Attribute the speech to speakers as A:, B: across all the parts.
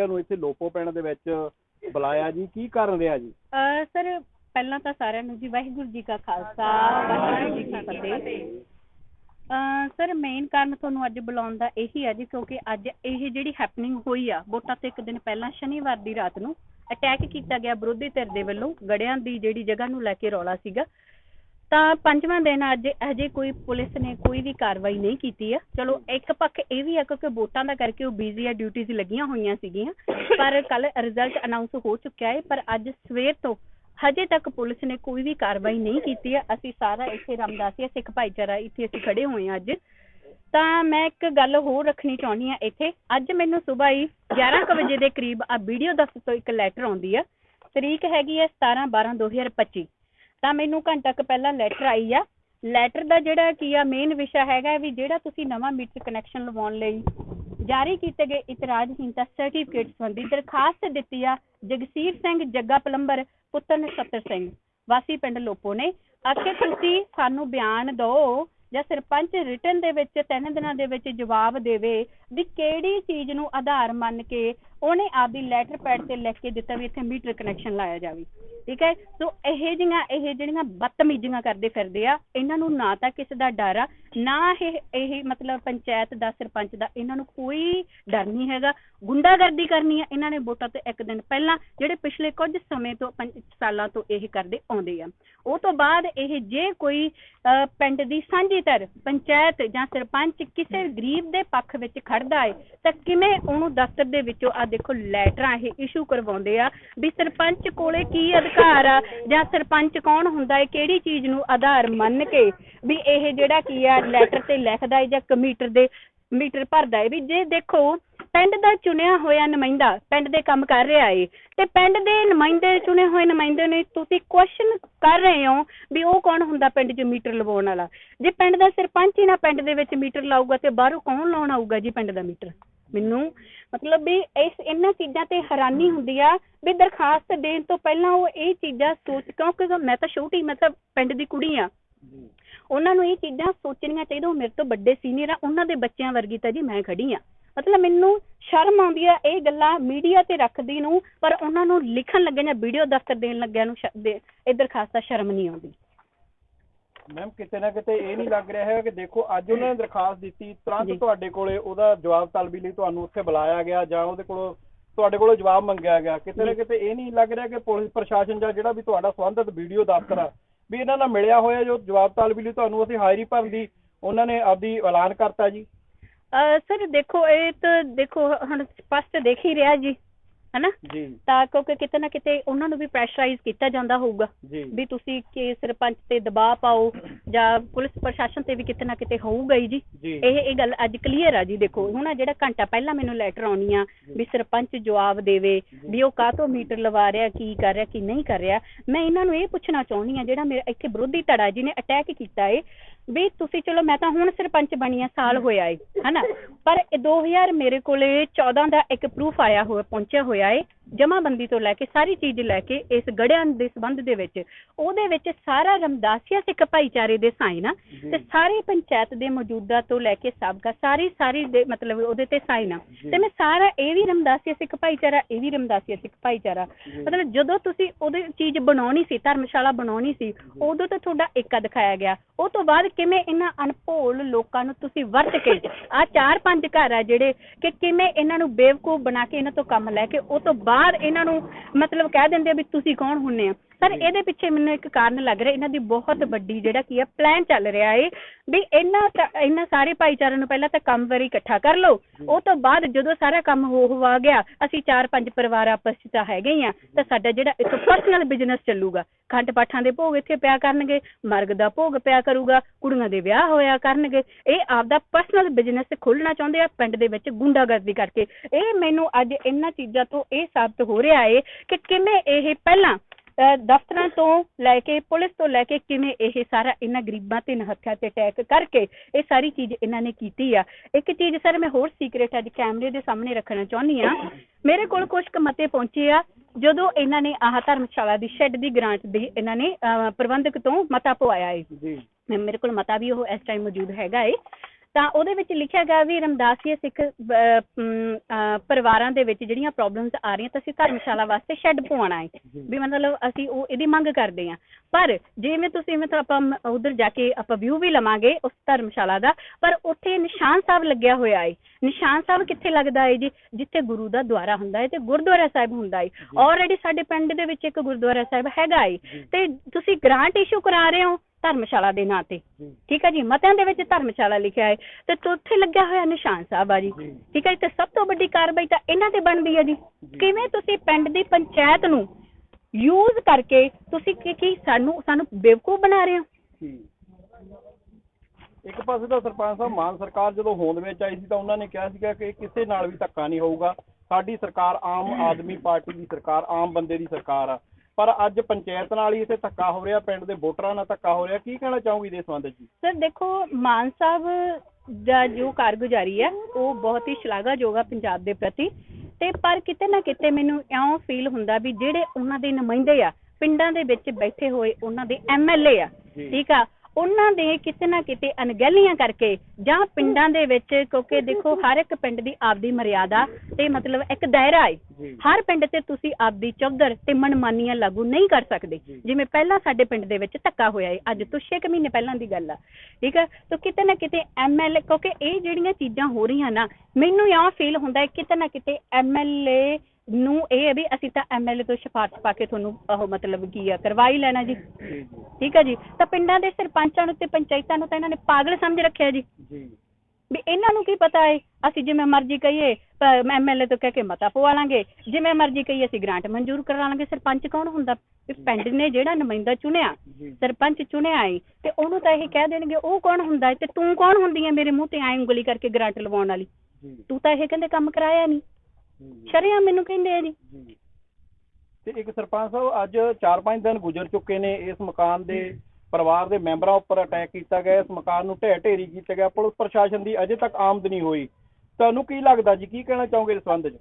A: Media ਨੂੰ ਇੱਥੇ ਲੋਪੋ ਪਿੰਡ ਦੇ ਵਿੱਚ ਬੁਲਾਇਆ ਜੀ? ਕੀ ਕਾਰਨ ਰਿਹਾ ਜੀ?
B: ਸਰ, ਪਹਿਲਾਂ ਤਾਂ ਸਾਰਿਆਂ ਨੂੰ ਜੀ ਵਾਹਿਗੁਰੂ ਜੀ ਕਾ ਖਾਲਸਾ, ਵਾਹਿਗੁਰੂ ਜੀ ਕੀ ਫਤਿਹ। ਸਰ ਮੇਨ ਕਾਰਨ ਤੁਹਾਨੂੰ ਅੱਜ ਬੁਲਾਉਣ ਦਾ ਇਹੀ ਹੈ ਜੀ, ਕਿਉਂਕਿ ਅੱਜ ਇਹ ਜਿਹੜੀ ਹੈਪਨਿੰਗ ਹੋਈ ਆ, ਵੋਟਾਂ ਤੋਂ ਇੱਕ ਦਿਨ ਪਹਿਲਾਂ ਸ਼ਨੀਵਾਰ ਦੀ ਰਾਤ ਨੂੰ ਅਟੈਕ ਕੀਤਾ ਗਿਆ ਵਿਰੋਧੀ ਧਿਰ ਦੇ ਵੱਲੋਂ, ਗੜਿਆਂ ਦੀ ਜਿਹੜੀ ਜਗ੍ਹਾ ਨੂੰ ਲੈ ਕੇ ਰੌਲਾ ਸੀਗਾ। ਤਾਂ ਪੰਜਵਾਂ ਦਿਨ ਅੱਜ ਅਜੇ ਕੋਈ ਪੁਲਿਸ ਨੇ ਕੋਈ ਵੀ ਕਾਰਵਾਈ ਨਹੀਂ ਕੀਤੀ ਆ। ਚਲੋ, ਇੱਕ ਪੱਖ ਇਹ ਵੀ ਆ ਕਿਉਂਕਿ ਵੋਟਾਂ ਦਾ ਕਰਕੇ ਉਹ ਬਿਜ਼ੀ ਆ ਡਿਊਟੀਆਂ ਲੱਗੀਆਂ ਹੋਈਆਂ ਸੀਗੀਆਂ। ਪਰ ਕੱਲ ਰਿਜ਼ਲਟ ਅਨਾਉਂਸ ਹੋ ਚੁੱਕਿਆ ਹੈ ਪਰ ਅੱਜ ਸਵੇਰ ਤੋਂ ਹਜੇ ਤੱਕ ਪੁਲਿਸ ਨੇ ਕੋਈ ਵੀ ਕਾਰਵਾਈ ਨਹੀਂ ਕੀਤੀ ਹੈ ਅਸੀਂ ਸਾਰਾ ਇੱਥੇ ਰਾਮਦਾਸੀਆ ਸਿੱਖ ਭਾਈਚਾਰਾ ਇੱਥੇ ਅਸੀਂ ਖੜੇ ਹੋਏ ਹਾਂ ਅੱਜ। ਤਾਂ ਮੈਂ ਇੱਕ ਗੱਲ ਹੋਰ ਰੱਖਣੀ ਚਾਹੁੰਦੀ ਹਾਂ ਇੱਥੇ। ਅੱਜ ਮੈਨੂੰ ਸਵੇਰ ਹੀ 11 ਕੁ ਵਜੇ ਦੇ ਕਰੀਬ ਆ ਵੀਡੀਓ ਦਫ਼ਤਰ ਤੋਂ ਇੱਕ ਲੈਟਰ ਆਉਂਦੀ ਆ। ਤਰੀਕ ਹੈਗੀ ਹੈ 17 12 2025 ਤਾਂ ਮੈਨੂੰ ਘੰਟਾ ਕੁ ਪਹਿਲਾਂ ਲੈਟਰ ਆਈ ਆ। ਲੈਟਰ ਦਾ ਜਿਹੜਾ ਕੀ ਆ ਮੇਨ ਵਿਸ਼ਾ ਹੈਗਾ ਵੀ ਜਿਹੜਾ ਤੁਸੀਂ ਨਵਾਂ ਮੀਟਰ ਕਨੈਕਸ਼ਨ ਲਵਾਉਣ ਲਈ ਜਾਰੀ ਕੀਤੇ ਗਏ ਇਤਰਾਜ਼ਹੀਨਤਾ ਸਰਟੀਫਿਕੇਟ ਸੰਬੰਧੀ ਦਰਖਾਸਤ ਦਿੱਤੀ ਆ, ਜਗਸੀਰ ਸਿੰਘ ਜੱਗਾ ਪਲੰਬਰ, ਪੁੱਤਰ ਨਛੱਤਰ ਸਿੰਘ। ਵਾਸੀ ਪਿੰਡ ਲੋਪੋ ਨੇ। ਆਖੇ ਤੁਸੀਂ ਸਾਨੂੰ ਬਿਆਨ ਦਿਓ ਜਾਂ ਸਰਪੰਚ ਰਿਟਨ ਦੇ ਵਿੱਚ ਤਿੰਨ ਦਿਨਾਂ ਦੇ ਵਿੱਚ ਜਵਾਬ ਦੇਵੇ ਵੀ ਕਿਹੜੀ ਚੀਜ਼ ਨੂੰ ਆਧਾਰ ਮੰਨ ਕੇ ਉਹਨੇ ਆਪਦੀ ਲੈਟਰ ਪੈਡ ਤੇ ਲਿਖ ਕੇ ਦਿੱਤਾ ਵੀ ਇੱਥੇ ਮੀਟਰ ਕਨੈਕਸ਼ਨ ਲਾਇਆ ਜਾਵੇ। ਠੀਕ ਹੈ? ਸੋ ਇਹ ਜਿਹੀਆਂ, ਇਹ ਜਿਹੜੀਆਂ ਬਦਤਮੀਜ਼ੀਆਂ ਕਰਦੇ ਫਿਰਦੇ ਆ, ਇਹਨਾਂ ਨੂੰ ਨਾ ਤਾਂ ਕਿਸੇ ਦਾ ਡਰ ਆ ਨਾ ਇਹ ਇਹ ਮਤਲਬ ਪੰਚਾਇਤ ਦਾ, ਸਰਪੰਚ ਦਾ, ਇਹਨਾਂ ਨੂੰ ਕੋਈ ਡਰ ਨਹੀਂ ਹੈਗਾ। ਗੁੰਡਾਗਰਦੀ ਕਰਨੀ ਆ, ਇਹਨਾਂ ਨੇ ਵੋਟਾਂ ਤੇ ਇੱਕ ਦਿਨ ਪਹਿਲਾਂ ਜਿਹੜੇ ਪਿਛਲੇ ਕੁਝ ਸਮੇਂ ਤੋਂ, ਪੰਜ ਸਾਲਾਂ ਤੋਂ ਇਹ ਕਰਦੇ ਆਉਂਦੇ ਆ। ਉਹ ਤੋਂ ਬਾਅਦ ਇਹ ਜੇ ਕੋਈ ਪਿੰਡ ਦੀ ਸਾਂਝੀ ਧਰ ਪੰਚਾਇਤ ਜਾਂ ਸਰਪੰਚ ਕਿਸੇ ਗਰੀਬ ਦੇ ਪੱਖ ਵਿੱਚ ਖੜਦਾ ਏ, ਤਾਂ ਕਿਵੇਂ ਉਹਨੂੰ ਦਫ਼ਤਰ ਦੇ ਵਿੱਚੋਂ ਆ ਦੇਖੋ, ਲੈਟਰਾਂ ਇਹ ਇਸ਼ੂ ਕਰਵਾਉਂਦੇ ਆ ਵੀ ਸਰਪੰਚ ਕੋਲੇ ਕੀ ਅਧਿਕਾਰ ਆ ਜਾਂ ਸਰਪੰਚ ਕੌਣ ਹੁੰਦਾ ਹੈ ਕਿਹੜੀ ਚੀਜ਼ ਨੂੰ ਆਧਾਰ ਮੰਨ ਕੇ ਵੀ ਇਹ ਜਿਹੜਾ ਕੀ ਆ ਲੈਟਰ ਤੇ ਲਿਖਦਾ ਹੈ ਜਾਂ ਕਮੀਟਰ ਦੇ ਮੀਟਰ ਭਰਦਾ ਹੈ ਵੀ ਜੇ ਦੇਖੋ ਪਿੰਡ ਦਾ ਚੁਣਿਆ ਹੋਇਆ ਨੁਮਾਇੰਦਾ ਪਿੰਡ ਦੇ ਕੰਮ ਕਰ ਰਿਹਾ ਏ ਤੇ ਪਿੰਡ ਦੇ ਨੁਮਾਇੰਦੇ ਚੁਣੇ ਹੋਏ ਨੁਮਾਇੰਦੇ ਨੇ ਤੁਸੀਂ ਕੁਐਸਚਨ ਕਰ ਰਹੇ ਹੋ ਵੀ ਉਹ ਕੌਣ ਹੁੰਦਾ ਪਿੰਡ 'ਚ ਮੀਟਰ ਲਵਾਉਣ ਵਾਲਾ? ਜੇ ਪਿੰਡ ਦਾ ਸਰਪੰਚ ਹੀ ਨਾ ਪਿੰਡ ਦੇ ਵਿੱਚ ਮੀਟਰ ਲਾਊਗਾ ਤੇ ਬਾਹਰੋਂ ਕੌਣ ਲਾਉਣ ਆਊਗਾ ਜੀ ਪਿੰਡ ਦਾ ਮੀਟਰ ਮੈਨੂੰ ਮਤਲਬ ਵੀ ਇਸ ਇਹਨਾਂ ਚੀਜ਼ਾਂ ਤੇ ਹੈਰਾਨੀ ਹੁੰਦੀ ਆ ਵੀ ਦਰਖਾਸਤ ਦੇਣ ਤੋਂ ਪਹਿਲਾਂ ਉਹ ਇਹ ਚੀਜ਼ਾਂ ਸੋਚ ਕਿਉਂਕਿ ਮੈਂ ਤਾਂ ਛੋਟੀ ਮਤਲਬ ਪਿੰਡ ਦੀ ਕੁੜੀ ਆ। ਉਹਨਾਂ ਨੂੰ ਇਹ ਚੀਜ਼ਾਂ ਸੋਚਣੀਆਂ ਚਾਹੀਦੀਆਂ ਉਹ ਮੇਰੇ ਤੋਂ ਵੱਡੇ ਸੀਨੀਅਰ ਆ ਉਹਨਾਂ ਦੇ ਬੱਚਿਆਂ ਵਰਗੀ ਤਾਂ ਜੀ ਮੈਂ ਖੜੀ ਆ ਮਤਲਬ ਮੈਨੂੰ ਸ਼ਰਮ ਆਉਂਦੀ ਆ ਇਹ ਗੱਲਾਂ ਮੀਡੀਆ ਤੇ ਰੱਖਦੀ ਨੂੰ ਪਰ ਉਹਨਾਂ ਨੂੰ ਲਿਖਣ ਲੱਗੇ ਜਾਂ ਵੀਡੀਓ ਦਫ਼ਤਰ ਦੇਣ ਲੱਗਿਆਂ ਨੂੰ ਸ਼- ਦੇ- ਇਹ ਦਰਖਾਸਤਾਂ ਸ਼ਰਮ ਨਹੀਂ ਆਉਂਦੀ
A: ਮੈਮ ਕਿਤੇ ਨਾ ਕਿਤੇ ਇਹ ਨਹੀਂ ਲੱਗ ਰਿਹਾ ਹੈ ਕਿ ਦੇਖੋ ਅੱਜ ਉਹਨਾਂ ਨੇ ਦਰਖਾਸਤ ਦਿੱਤੀ। ਤੁਰੰਤ ਤੁਹਾਡੇ ਕੋਲੇ ਉਹਦਾ ਜਵਾਬ ਤਲਬੀ ਲਈ ਤੁਹਾਨੂੰ ਉੱਥੇ ਬੁਲਾਇਆ ਗਿਆ ਜਾਂ ਉਹਦੇ ਕੋਲੋਂ ਤੁਹਾਡੇ ਕੋਲੋਂ ਜਵਾਬ ਮੰਗਿਆ ਗਿਆ ਕਿਤੇ ਨਾ। ਕਿਤੇ ਇਹ ਨਹੀਂ ਲੱਗ ਰਿਹਾ ਕਿ ਪੁਲਿਸ ਪ੍ਰਸ਼ਾਸਨ ਜਾਂ ਜਿਹੜਾ ਵੀ ਤੁਹਾਡਾ ਸੰਬੰਧਿਤ ਵੀਡੀਓ ਦਫ਼ਤਰ ਆ ਵੀ ਇਹਨਾਂ ਨਾਲ ਮਿਲਿਆ ਹੋਇਆ ਜੋ ਜਵਾਬ ਤਾਲਬੀ ਲਈ ਤੁਹਾਨੂੰ ਅਸੀਂ ਹਾਜ਼ਰੀ ਭਰਨ ਦੀ ਉਹਨਾਂ ਨੇ ਆਪਦੀ ਐਲਾਨ ਕਰਤਾ ਜੀ।
B: ਸਰ ਦੇਖੋ, ਇਹ ਤਾਂ ਦੇਖੋ, ਹੁਣ ਸਪਸ਼ਟ ਦੇਖ ਹੀ ਰਿਹਾ ਜੀ। ਹੈਨਾ?
A: ਜੀ।
B: ਤਾਂ ਕਿਉਂਕਿ ਕਿਤੇ ਨਾ ਕਿਤੇ ਉਹਨਾਂ ਨੂੰ ਵੀ ਪ੍ਰੈਸ਼ਰਾਈਜ਼ ਕੀਤਾ ਜਾਂਦਾ ਹੋਊਗਾ ਵੀ ਤੁਸੀਂ ਕਿ ਸਰਪੰਚ ਤੇ ਦਬਾਅ ਪਾਓ ਜਾਂ ਪੁਲਿਸ ਪ੍ਰਸ਼ਾਸਨ ਤੇ ਵੀ ਕਿਤੇ ਨਾ ਕਿਤੇ ਹੋਊਗਾ ਹੀ ਜੀ। ਇਹ ਇਹ ਗੱਲ ਅੱਜ ਕਲੀਅਰ ਆ ਜੀ ਦੇਖੋ। ਹੁਣ ਜਿਹੜਾ ਘੰਟਾ ਪਹਿਲਾਂ ਮੈਨੂੰ ਲੈਟਰ ਆਉਣੀ ਆ ਵੀ ਸਰਪੰਚ ਜਵਾਬ ਦੇਵੇ ਵੀ ਉਹ ਕਾਹਤੋਂ ਮੀਟਰ ਲਵਾ ਰਿਹਾ ਕੀ ਕਰ ਰਿਹਾ ਕੀ ਨਹੀਂ ਕਰ ਰਿਹਾ ਮੈਂ ਇਹਨਾਂ ਨੂੰ ਇਹ ਪੁੱਛਣਾ ਚਾਹੁੰਦੀ ਆ ਜਿਹੜਾ ਮੇਰੇ ਇੱਥੇ ਵਿਰੋਧੀ ਧੜਾ ਜਿਹਨੇ ਅਟੈਕ ਕੀਤਾ ਏ ਵੀ ਤੁਸੀਂ ਚਲੋ ਮੈਂ ਤਾਂ ਹੁਣ ਸਰਪੰਚ ਬਣੀ ਆ, ਸਾਲ ਹੋਇਆ ਏ, ਹਨਾ? ਪਰ ਇਹ 2000 ਮੇਰੇ ਕੋਲੇ 14 ਦਾ ਇੱਕ ਪ੍ਰੂਫ ਆਇਆ ਹੋਇਆ, ਪਹੁੰਚਿਆ ਹੋਇਆ ਏ। ਜਮਾਬੰਦੀ ਤੋਂ ਲੈ ਕੇ ਸਾਰੀ ਚੀਜ਼ ਲੈ ਕੇ ਇਸ ਗੜਿਆਂ ਦੇ ਸੰਬੰਧ ਦੇ ਵਿੱਚ ਉਹਦੇ ਵਿੱਚ ਸਾਰਾ ਰਮਦਾਸੀਆ ਸਿੱਖ ਭਾਈਚਾਰੇ ਦੇ ਸਾਈਨ ਆ। ਤੇ ਸਾਰੀ ਪੰਚਾਇਤ ਦੇ ਮੌਜੂਦਾ ਤੋਂ ਲੈ ਕੇ ਸਾਬਕਾ ਸਾਰੀ ਸਾਰੀ ਦੇ ਮਤਲਬ ਉਹਦੇ ਤੇ ਸਾਈਨ ਆ। ਤੇ ਮੈਂ ਸਾਰਾ ਇਹ ਵੀ ਰਮਦਾਸੀਆ ਸਿੱਖ ਭਾਈਚਾਰਾ ਇਹ ਵੀ ਰਮਦਾਸੀਆ ਸਿੱਖ ਭਾਈਚਾਰਾ। ਮਤਲਬ ਜਦੋਂ ਤੁਸੀਂ ਉਹਦੇ ਚੀਜ਼ ਬਣਾਉਣੀ ਸੀ ਧਰਮਸ਼ਾਲਾ ਬਣਾਉਣੀ ਸੀ ਉਦੋਂ ਤਾਂ ਤੁਹਾਡਾ ਏਕਾ ਦਿਖਾਇਆ ਗਿਆ। ਉਹ ਤੋਂ ਬਾਅਦ ਕਿਵੇਂ ਇਹਨਾਂ ਅਨਭੋਲ ਲੋਕਾਂ ਨੂੰ ਤੁਸੀਂ ਵਰਤ ਕੇ ਆ ਚਾਰ ਪੰਜ ਘਰ ਆ ਜਿਹੜੇ ਕਿ ਕਿਵੇਂ ਇਹਨਾਂ ਨੂੰ ਬੇਵਕੂਫ ਬਣਾ ਕੇ ਇਹਨਾਂ ਤੋਂ ਕੰਮ ਲੈ ਕੇ ਉਹ ਤੋਂ ਬਾਅਦ ਇਹਨਾਂ ਨੂੰ ਮਤਲਬ ਕਹਿ ਦਿੰਦੇ ਆ ਵੀ ਤੁਸੀਂ ਕੌਣ ਹੁੰਨੇ ਆ। ਸਰ ਇਹਦੇ ਪਿੱਛੇ ਮੈਨੂੰ ਇੱਕ ਕਾਰਨ ਲੱਗ ਰਿਹਾ ਇਹਨਾਂ ਦੀ ਬਹੁਤ ਵੱਡੀ ਜਿਹੜਾ ਕੀ ਆ ਪਲਾਨ ਚੱਲ ਰਿਹਾ ਏ ਵੀ ਇਹਨਾਂ ਤਾਂ- ਇਹਨਾਂ ਸਾਰੇ ਭਾਈਚਾਰਿਆਂ ਨੂੰ ਪਹਿਲਾਂ ਤਾਂ ਕੰਮ ਵਾਰੀ ਇਕੱਠਾ ਕਰ ਲਓ। ਉਹ ਤੋਂ ਬਾਅਦ ਜਦੋਂ ਸਾਰਾ ਕੰਮ ਹੋ ਹਵਾ ਗਿਆ ਅਸੀਂ ਚਾਰ ਪੰਜ ਪਰਿਵਾਰ ਆਪਸ ਚ ਤਾਂ ਹੈਗੇ ਹੀ ਆ ਤਾਂ ਸਾਡਾ ਜਿਹੜਾ ਇੱਕ ਪਰਸਨਲ ਬਿਜ਼ਨਸ ਚੱਲੂਗਾ। ਖੰਡ ਪਾਠਾਂ ਦੇ ਭੋਗ ਇੱਥੇ ਪਿਆ ਕਰਨਗੇ, ਮਰਗ ਦਾ ਭੋਗ ਪਿਆ ਕਰੂਗਾ, ਕੁੜੀਆਂ ਦੇ ਵਿਆਹ ਹੋਇਆ ਕਰਨਗੇ। ਇਹ ਆਪਦਾ ਪਰਸਨਲ ਬਿਜ਼ਨਸ ਖੋਲਣਾ ਚਾਹੁੰਦੇ ਆ ਪਿੰਡ ਦੇ ਵਿੱਚ ਗੁੰਡਾਗਰਦੀ ਕਰਕੇ। ਇਹ ਮੈਨੂੰ ਅੱਜ ਇਹਨਾਂ ਚੀਜ਼ਾਂ ਤੋਂ ਇਹ ਸਾਬਤ ਹੋ ਰਿਹਾ ਏ ਕਿ ਕਿਵੇਂ ਇਹ ਪਹਿਲਾਂ ਦਫ਼ਤਰਾਂ ਤੋਂ ਲੈ ਕੇ ਪੁਲਿਸ ਤੋਂ ਲੈ ਕੇ ਕਿਵੇਂ ਇਹ ਸਾਰਾ ਇਹਨਾਂ ਗਰੀਬਾਂ ਤੇ ਨਹੱਥਿਆਂ ਤੇ ਅਟੈਕ ਕਰਕੇ ਇਹ ਸਾਰੀ ਚੀਜ਼ ਇਹਨਾਂ ਨੇ ਕੀਤੀ ਆ। ਇੱਕ ਚੀਜ਼ ਸਰ ਮੈਂ ਹੋਰ ਸੀਕ੍ਰੇਟ ਅੱਜ ਕੈਮਰੇ ਦੇ ਸਾਹਮਣੇ ਰੱਖਣਾ ਚਾਹੁੰਦੀ ਆ ਮੇਰੇ ਕੋਲ ਕੁਝ ਕੁ ਮਤੇ ਪਹੁੰਚੇ ਆ। ਜਦੋਂ ਇਹਨਾਂ ਨੇ ਆਹ ਧਰਮਸ਼ਾਲਾ ਦੀ ਸ਼ੈੱਡ ਦੀ ਗ੍ਰਾਂਟ ਦੀ ਇਹਨਾਂ ਨੇ ਪ੍ਰਬੰਧਕ ਤੋਂ ਮਤਾ ਪਵਾਇਆ ਹੈ
A: ਜੀ।
B: ਮੈਂ- ਮੇਰੇ ਕੋਲ ਮਤਾ ਵੀ ਉਹ ਇਸ ਟਾਈਮ ਮੌਜੂਦ ਹੈਗਾ ਏ। ਤਾਂ ਉਹਦੇ ਵਿੱਚ ਲਿਖਿਆ ਗਿਆ ਵੀ ਰਮਦਾਸੀਆ ਸਿੱਖ ਪਰਿਵਾਰਾਂ ਦੇ ਵਿੱਚ ਜਿਹੜੀਆਂ ਪ੍ਰੋਬਲਮਸ ਆ ਰਹੀਆਂ ਤਾਂ ਅਸੀਂ ਧਰਮਸ਼ਾਲਾ ਵਾਸਤੇ ਸ਼ੈੱਡ ਪਵਾਉਣਾ ਹੈ। ਵੀ ਮਤਲਬ ਅਸੀਂ ਉਹ ਇਹਦੀ ਮੰਗ ਕਰਦੇ ਹਾਂ। ਪਰ ਜਿਵੇਂ ਤੁਸੀਂ ਮਤਲਬ ਆਪਾਂ ਉਧਰ ਜਾ ਕੇ ਆਪਾਂ ਵਿਊ ਵੀ ਲਵਾਂਗੇ ਉਸ ਧਰਮਸ਼ਾਲਾ ਦਾ ਪਰ ਉੱਥੇ ਨਿਸ਼ਾਨ ਸਾਹਿਬ ਲੱਗਿਆ ਹੋਇਆ ਹੈ। ਨਿਸ਼ਾਨ ਸਾਹਿਬ ਕਿੱਥੇ ਲੱਗਦਾ ਹੈ ਜੀ? ਜਿੱਥੇ ਗੁਰੂ ਦਾ ਦੁਆਰਾ ਹੁੰਦਾ ਹੈ ਤੇ ਗੁਰਦੁਆਰਾ ਸਾਹਿਬ ਹੁੰਦਾ ਹੈ। ਆਲਰੇਡੀ ਸਾਡੇ ਪਿੰਡ ਦੇ ਵਿੱਚ ਇੱਕ ਗੁਰਦੁਆਰਾ ਸਾਹਿਬ ਹੈਗਾ ਹੈ। ਤੇ ਤੁਸੀਂ ਗ੍ਰਾਂਟ ਇਸ਼ੂ ਕਰਾ ਰਹੇ ਹੋ। ਧਰਮਸ਼ਾਲਾ ਦੇ ਨਾਂ ਤੇ। ਠੀਕ ਹੈ ਜੀ? ਮਤਿਆਂ ਦੇ ਵਿੱਚ ਧਰਮਸ਼ਾਲਾ ਲਿਖਿਆ ਹੈ ਤੇ ਉੱਥੇ ਲੱਗਿਆ ਹੋਇਆ ਨਿਸ਼ਾਨ ਸਾਹਿਬ ਆ ਜੀ। ਠੀਕ ਹੈ ਤੇ ਸਭ ਤੋਂ ਵੱਡੀ ਕਾਰਵਾਈ ਤਾਂ ਇਹਨਾਂ ਤੇ ਬਣਦੀ ਹੈ ਜੀ। ਕਿਵੇਂ ਤੁਸੀਂ ਪਿੰਡ ਦੀ ਪੰਚਾਇਤ ਨੂੰ ਯੂਜ਼ ਕਰਕੇ ਤੁਸੀਂ ਕੀ ਕੀ ਸਾਨੂੰ ਸਾਨੂੰ ਬੇਵਕੂਫ ਬਣਾ ਰਹੇ ਹੋ?
A: ਇੱਕ ਪਾਸੇ ਤਾਂ ਸਰਪੰਚ ਸਾਹਿਬ ਮਾਨ ਸਰਕਾਰ ਜਦੋਂ ਹੋਂਦ ਵਿੱਚ ਆਈ ਸੀ ਤਾਂ ਉਹਨਾਂ ਨੇ ਕਿਹਾ ਸੀਗਾ ਕਿ ਕਿਸੇ ਨਾਲ ਵੀ ਧੱਕਾ ਨਹੀਂ ਹੋਊਗਾ। ਸਾਡੀ ਸਰਕਾਰ ਆਮ ਆਦਮੀ ਪਾਰਟੀ ਦੀ ਸਰਕਾਰ ਆਮ ਬੰਦੇ ਦੀ ਸਰਕਾਰ ਆ। ਪਰ ਅੱਜ ਪੰਚਾਇਤ ਨਾਲ ਹੀ ਇੱਥੇ ਧੱਕਾ ਹੋ ਰਿਹਾ ਪਿੰਡ ਦੇ ਵੋਟਰਾਂ ਨਾਲ ਧੱਕਾ ਹੋ ਰਿਹਾ। ਕੀ ਕਹਿਣਾ ਚਾਹੋਗੇ ਇਹਦੇ ਸੰਬੰਧ ਵਿੱਚ ਜੀ?
B: ਸਰ ਦੇਖੋ ਮਾਨ ਸਾਹਿਬ ਦਾ ਜੋ ਕਾਰਗੁਜ਼ਾਰੀ ਹੈ ਉਹ ਬਹੁਤ ਹੀ ਸ਼ਲਾਘਾਯੋਗ ਆ ਪੰਜਾਬ ਦੇ ਪ੍ਰਤੀ। ਤੇ ਪਰ ਕਿਤੇ ਨਾ ਕਿਤੇ ਮੈਨੂੰ ਇਉਂ ਫੀਲ ਹੁੰਦਾ ਵੀ ਜਿਹੜੇ ਉਹਨਾਂ ਦੇ ਨੁਮਾਇੰਦੇ ਆ ਪਿੰਡਾਂ ਦੇ ਵਿੱਚ ਬੈਠੇ ਹੋਏ ਉਹਨਾਂ ਦੇ ਐਮਐਲਏ ਆ ਠੀਕ ਆ? ਉਹਨਾਂ ਦੇ ਕਿਤੇ ਨਾ ਕਿਤੇ ਅਣਗਹਿਲੀਆਂ ਕਰਕੇ ਜਾਂ ਪਿੰਡਾਂ ਦੇ ਵਿੱਚ ਕਿਉਂਕਿ ਦੇਖੋ ਹਰ ਇੱਕ ਪਿੰਡ ਦੀ ਆਪਦੀ ਮਰਿਆਦਾ ਤੇ ਮਤਲਬ ਇੱਕ ਦਾਇਰਾ ਹੈ ਹਰ ਪਿੰਡ ਤੇ ਤੁਸੀਂ ਆਪਦੀ ਚੌਧਰ ਤੇ ਮਨਮਾਨੀਆਂ ਲਾਗੂ ਨਹੀਂ ਕਰ ਸਕਦੇ। ਜਿਵੇਂ ਪਹਿਲਾਂ ਸਾਡੇ ਪਿੰਡ ਦੇ ਵਿੱਚ ਧੱਕਾ ਹੋਇਆ ਹੈ ਅੱਜ ਤੋਂ 6 ਮਹੀਨੇ ਪਹਿਲਾਂ ਦੀ ਗੱਲ ਆ। ਠੀਕ ਹੈ ਤਾਂ ਕਿਤੇ ਨਾ ਕਿਤੇ ਐਮਐਲਏ ਕਿਉਂਕਿ ਇਹ ਜਿਹੜੀਆਂ ਚੀਜ਼ਾਂ ਹੋ ਰਹੀਆਂ ਨਾ ਮੈਨੂੰ ਇਹ ਫੀਲ ਹੁੰਦਾ ਹੈ ਕਿਤੇ ਨਾ ਕਿਤੇ ਐਮਐਲਏ ਨੂੰ ਇਹ ਹੈ ਵੀ ਅਸੀਂ ਤਾਂ ਐਮਐਲਏ ਤੋਂ ਸਿਫਾਰਿਸ਼ ਪਾ ਕੇ ਤੁਹਾਨੂੰ ਉਹ ਮਤਲਬ ਕੀ ਆ ਕਰਵਾ ਹੀ ਲੈਣਾ ਜੀ। ਠੀਕ ਹੈ ਜੀ? ਤਾਂ ਪਿੰਡਾਂ ਦੇ ਸਰਪੰਚਾਂ ਨੂੰ ਤੇ ਪੰਚਾਇਤਾਂ ਨੂੰ ਤਾਂ ਇਹਨਾਂ ਨੇ ਪਾਗਲ ਸਮਝ ਰੱਖਿਆ ਜੀ।
A: ਜੀ।
B: ਵੀ ਇਹਨਾਂ ਨੂੰ ਕੀ ਪਤਾ ਹੈ ਅਸੀਂ ਜਿਵੇਂ ਮਰਜ਼ੀ ਕਹੀਏ ਐਮਐਲਏ ਤੋਂ ਕਹਿ ਕੇ ਮਤਾ ਪਵਾ ਲਾਂਗੇ। ਜਿਵੇਂ ਮਰਜ਼ੀ ਕਹੀਏ ਅਸੀਂ ਗ੍ਰਾਂਟ ਮਨਜ਼ੂਰ ਕਰਾ ਲਾਂਗੇ। ਸਰਪੰਚ ਕੌਣ ਹੁੰਦਾ? ਪਿੰਡ ਨੇ ਜਿਹੜਾ ਨੁਮਾਇੰਦਾ ਚੁਣਿਆ ਸਰਪੰਚ ਚੁਣਿਆ ਹੈ ਤੇ ਉਹਨੂੰ ਤਾਂ ਇਹ ਕਹਿ ਦੇਣਗੇ ਉਹ ਕੌਣ ਹੁੰਦਾ ਤੇ ਤੂੰ ਕੌਣ ਹੁੰਦੀ ਹੈ ਮੇਰੇ ਮੂੰਹ ਤੇ ਐਂ ਉਂਗਲੀ ਕਰਕੇ ਗ੍ਰਾਂਟ ਲਵਾਉਣ ਵਾਲੀ? ਤੂੰ ਤਾਂ ਇਹ ਕਹਿੰਦੇ ਕੰਮ ਕਰਾਇਆ ਨਹੀਂ ਸ਼ਰਿਆ ਮੈਨੂੰ ਕਹਿੰਦੇ ਆ ਜੀ।
A: ਤੇ ਇੱਕ ਸਰਪੰਚ ਸਾਹਿਬ ਅੱਜ 4-5 ਦਿਨ ਗੁਜ਼ਰ ਚੁੱਕੇ ਨੇ। ਇਸ ਮਕਾਨ ਦੇ ਪਰਿਵਾਰ ਦੇ ਮੈਂਬਰਾਂ ਉੱਪਰ ਅਟੈਕ ਕੀਤਾ ਗਿਆ। ਇਸ ਮਕਾਨ ਨੂੰ ਢਹਿ ਢੇਰੀ ਕੀਤਾ ਗਿਆ। ਪੁਲਿਸ ਪ੍ਰਸ਼ਾਸਨ ਦੀ ਅਜੇ ਤੱਕ ਆਮਦਨੀ ਹੋਈ ਤੁਹਾਨੂੰ ਕੀ ਲੱਗਦਾ ਜੀ ਕੀ ਕਹਿਣਾ ਚਾਹੋਗੇ ਇਸ ਸੰਬੰਧ 'ਚ?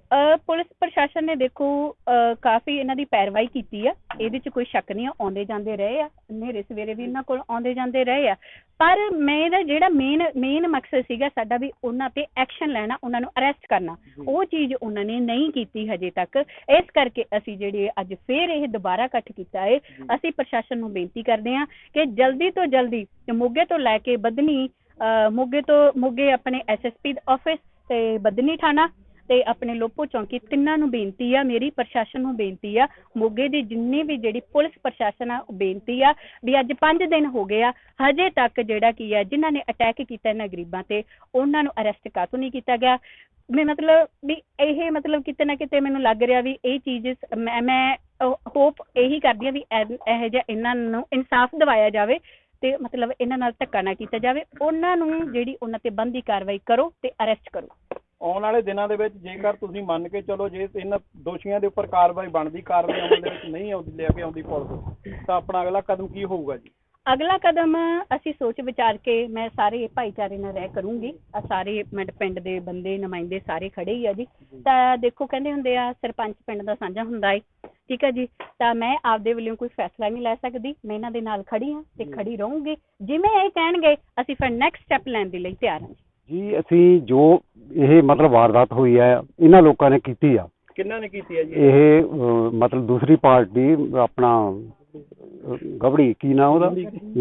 B: ਪੁਲਿਸ ਪ੍ਰਸ਼ਾਸਨ ਨੇ ਦੇਖੋ ਅਹ ਕਾਫੀ ਇਹਨਾਂ ਦੀ ਪੈਰਵਾਈ ਕੀਤੀ ਆ। ਇਹਦੇ 'ਚ ਕੋਈ ਸ਼ੱਕ ਨਹੀਂ ਆ ਆਉਂਦੇ ਜਾਂਦੇ ਰਹੇ ਆ। ਹਨੇਰੇ ਸਵੇਰੇ ਵੀ ਇਹਨਾਂ ਕੋਲ ਆਉਂਦੇ ਜਾਂਦੇ ਰਹੇ ਆ। ਪਰ ਮੇਰਾ ਜਿਹੜਾ ਮੇਨ ਮੇਨ ਮਕਸਦ ਸੀਗਾ ਸਾਡਾ ਵੀ ਉਹਨਾਂ ਤੇ ਐਕਸ਼ਨ ਲੈਣਾ ਉਹਨਾਂ ਨੂੰ ਅਰੈਸਟ ਕਰਨਾ। ਉਹ ਚੀਜ਼ ਉਹਨਾਂ ਨੇ ਨਹੀਂ ਕੀਤੀ ਹਜੇ ਤੱਕ। ਇਸ ਕਰਕੇ ਅਸੀਂ ਜਿਹੜੇ ਅੱਜ ਫੇਰ ਇਹ ਦੁਬਾਰਾ ਇਕੱਠ ਕੀਤਾ ਹੈ ਅਸੀਂ ਪ੍ਰਸ਼ਾਸਨ ਨੂੰ ਬੇਨਤੀ ਕਰਦੇ ਹਾਂ ਕਿ ਜਲਦੀ ਤੋਂ ਜਲਦੀ ਤੇ ਮੋਗੇ ਤੋਂ ਲੈ ਕੇ ਬਦਨੀ ਅਹ ਮੋਗੇ ਤੋਂ ਮੋਗੇ ਆਪਣੇ ਐਸਐਸਪੀ ਆਫਿਸ ਤੇ ਬਦਨੀ ਥਾਣਾ ਤੇ ਆਪਣੇ ਲੋਪੋ ਚੌਂਕੀ ਤਿੰਨਾਂ ਨੂੰ ਬੇਨਤੀ ਆ, ਮੇਰੀ ਪ੍ਰਸ਼ਾਸਨ ਨੂੰ ਬੇਨਤੀ ਆ, ਮੋਗੇ ਦੀ ਜਿੰਨੀ ਵੀ ਜਿਹੜੀ ਪੁਲਿਸ ਪ੍ਰਸ਼ਾਸਨ ਆ, ਉਹ ਬੇਨਤੀ ਆ ਵੀ ਅੱਜ 5 ਦਿਨ ਹੋ ਗਏ ਆ, ਹਜੇ ਤੱਕ ਜਿਹੜਾ ਕੀ ਆ, ਜਿਨ੍ਹਾਂ ਨੇ ਅਟੈਕ ਕੀਤਾ ਇਹਨਾਂ ਗਰੀਬਾਂ ਤੇ, ਉਹਨਾਂ ਨੂੰ ਅਰੈਸਟ ਕਾਤੋਂ ਨਹੀਂ ਕੀਤਾ ਗਿਆ। ਮੈਂ ਮਤਲਬ ਵੀ ਇਹ ਮਤਲਬ ਕਿਤੇ ਨਾ ਕਿਤੇ ਮੈਨੂੰ ਲੱਗ ਰਿਹਾ ਵੀ ਇਹ ਚੀਜ਼ ਮੈਂ ਮੈਂ ਹੋਪ ਇਹੀ ਕਰਦੀ ਆ ਵੀ ਇਹ, ਇਹੋ ਜਿਹਾ ਇਹਨਾਂ ਨੂੰ ਇਨਸਾਫ ਦਿਵਾਇਆ ਜਾਵੇ ਤੇ ਮਤਲਬ ਇਹਨਾਂ ਨਾਲ ਧੱਕਾ ਨਾ ਕੀਤਾ ਜਾਵੇ। ਉਹਨਾਂ ਨੂੰ ਜਿਹੜੀ ਉਹਨਾਂ ਤੇ ਬੰਦੀ ਕਾਰਵਾਈ ਕਰੋ ਤੇ ਅਰੈਸਟ ਕਰੋ।
A: ਆਉਣ ਵਾਲੇ ਦਿਨਾਂ ਦੇ ਵਿੱਚ ਜੇਕਰ ਤੁਸੀਂ ਮੰਨ ਕੇ ਚਲੋ ਜੇ ਇਹਨਾਂ ਦੋਸ਼ੀਆਂ ਦੇ ਉੱਪਰ ਕਾਰਵਾਈ ਬਣਦੀ, ਕਾਰਵਾਈ ਅਮਲ ਦੇ ਵਿੱਚ ਨਹੀਂ ਆਉਂਦੀ, ਲੈ ਕੇ ਆਉਂਦੀ ਪੁਲਿਸ, ਤਾਂ ਆਪਣਾ ਅਗਲਾ ਕਦਮ ਕੀ ਹੋਊਗਾ ਜੀ?
B: ਅਗਲਾ ਕਦਮ ਅਸੀਂ ਸੋਚ ਵਿਚਾਰ ਕੇ ਮੈਂ ਸਾਰੇ ਭਾਈਚਾਰੇ ਨਾਲ ਰਹਿ ਕਰੂੰਗੀ। ਆ ਸਾਰੇ ਮਿੰਟ ਪਿੰਡ ਦੇ ਬੰਦੇ ਨੁਮਾਇੰਦੇ ਸਾਰੇ ਖੜੇ ਹੀ ਆ ਜੀ। ਤਾਂ ਦੇਖੋ ਕਹਿੰਦੇ ਹੁੰਦੇ ਆ ਸਰਪੰਚ ਪਿੰਡ ਦਾ ਸਾਂਝਾ ਹੁੰਦਾ ਏ। ਠੀਕ ਹੈ ਜੀ? ਤਾਂ ਮੈਂ ਆਪਦੇ ਵੱਲੋਂ ਕੋਈ ਫੈਸਲਾ ਨਹੀਂ ਲੈ ਸਕਦੀ। ਮੈਂ ਇਹਨਾਂ ਦੇ ਨਾਲ ਖੜੀ ਹਾਂ ਤੇ ਖੜੀ ਰਹੂੰਗੀ। ਜਿਵੇਂ ਇਹ ਕਹਿਣਗੇ ਅਸੀਂ ਫਿਰ ਨੈਕਸਟ ਸਟੈਪ ਲੈਣ ਦੇ ਲਈ ਤਿਆਰ ਹਾਂ ਜੀ।
C: ਅਸੀਂ ਜੋ ਇਹ ਮਤਲਬ ਵਾਰਦਾਤ ਹੋਈ ਹੈ ਇਹਨਾਂ ਲੋਕਾਂ ਨੇ ਕੀਤੀ ਆ।
A: ਕਿੰਨਾਂ ਨੇ ਕੀਤੀ ਹੈ ਜੀ?
C: ਇਹ ਮਤਲਬ ਦੂਸਰੀ ਪਾਰਟੀ ਆਪਣਾ ਗਵੜੀ ਕੀ ਨਾਮ ਉਹਦਾ?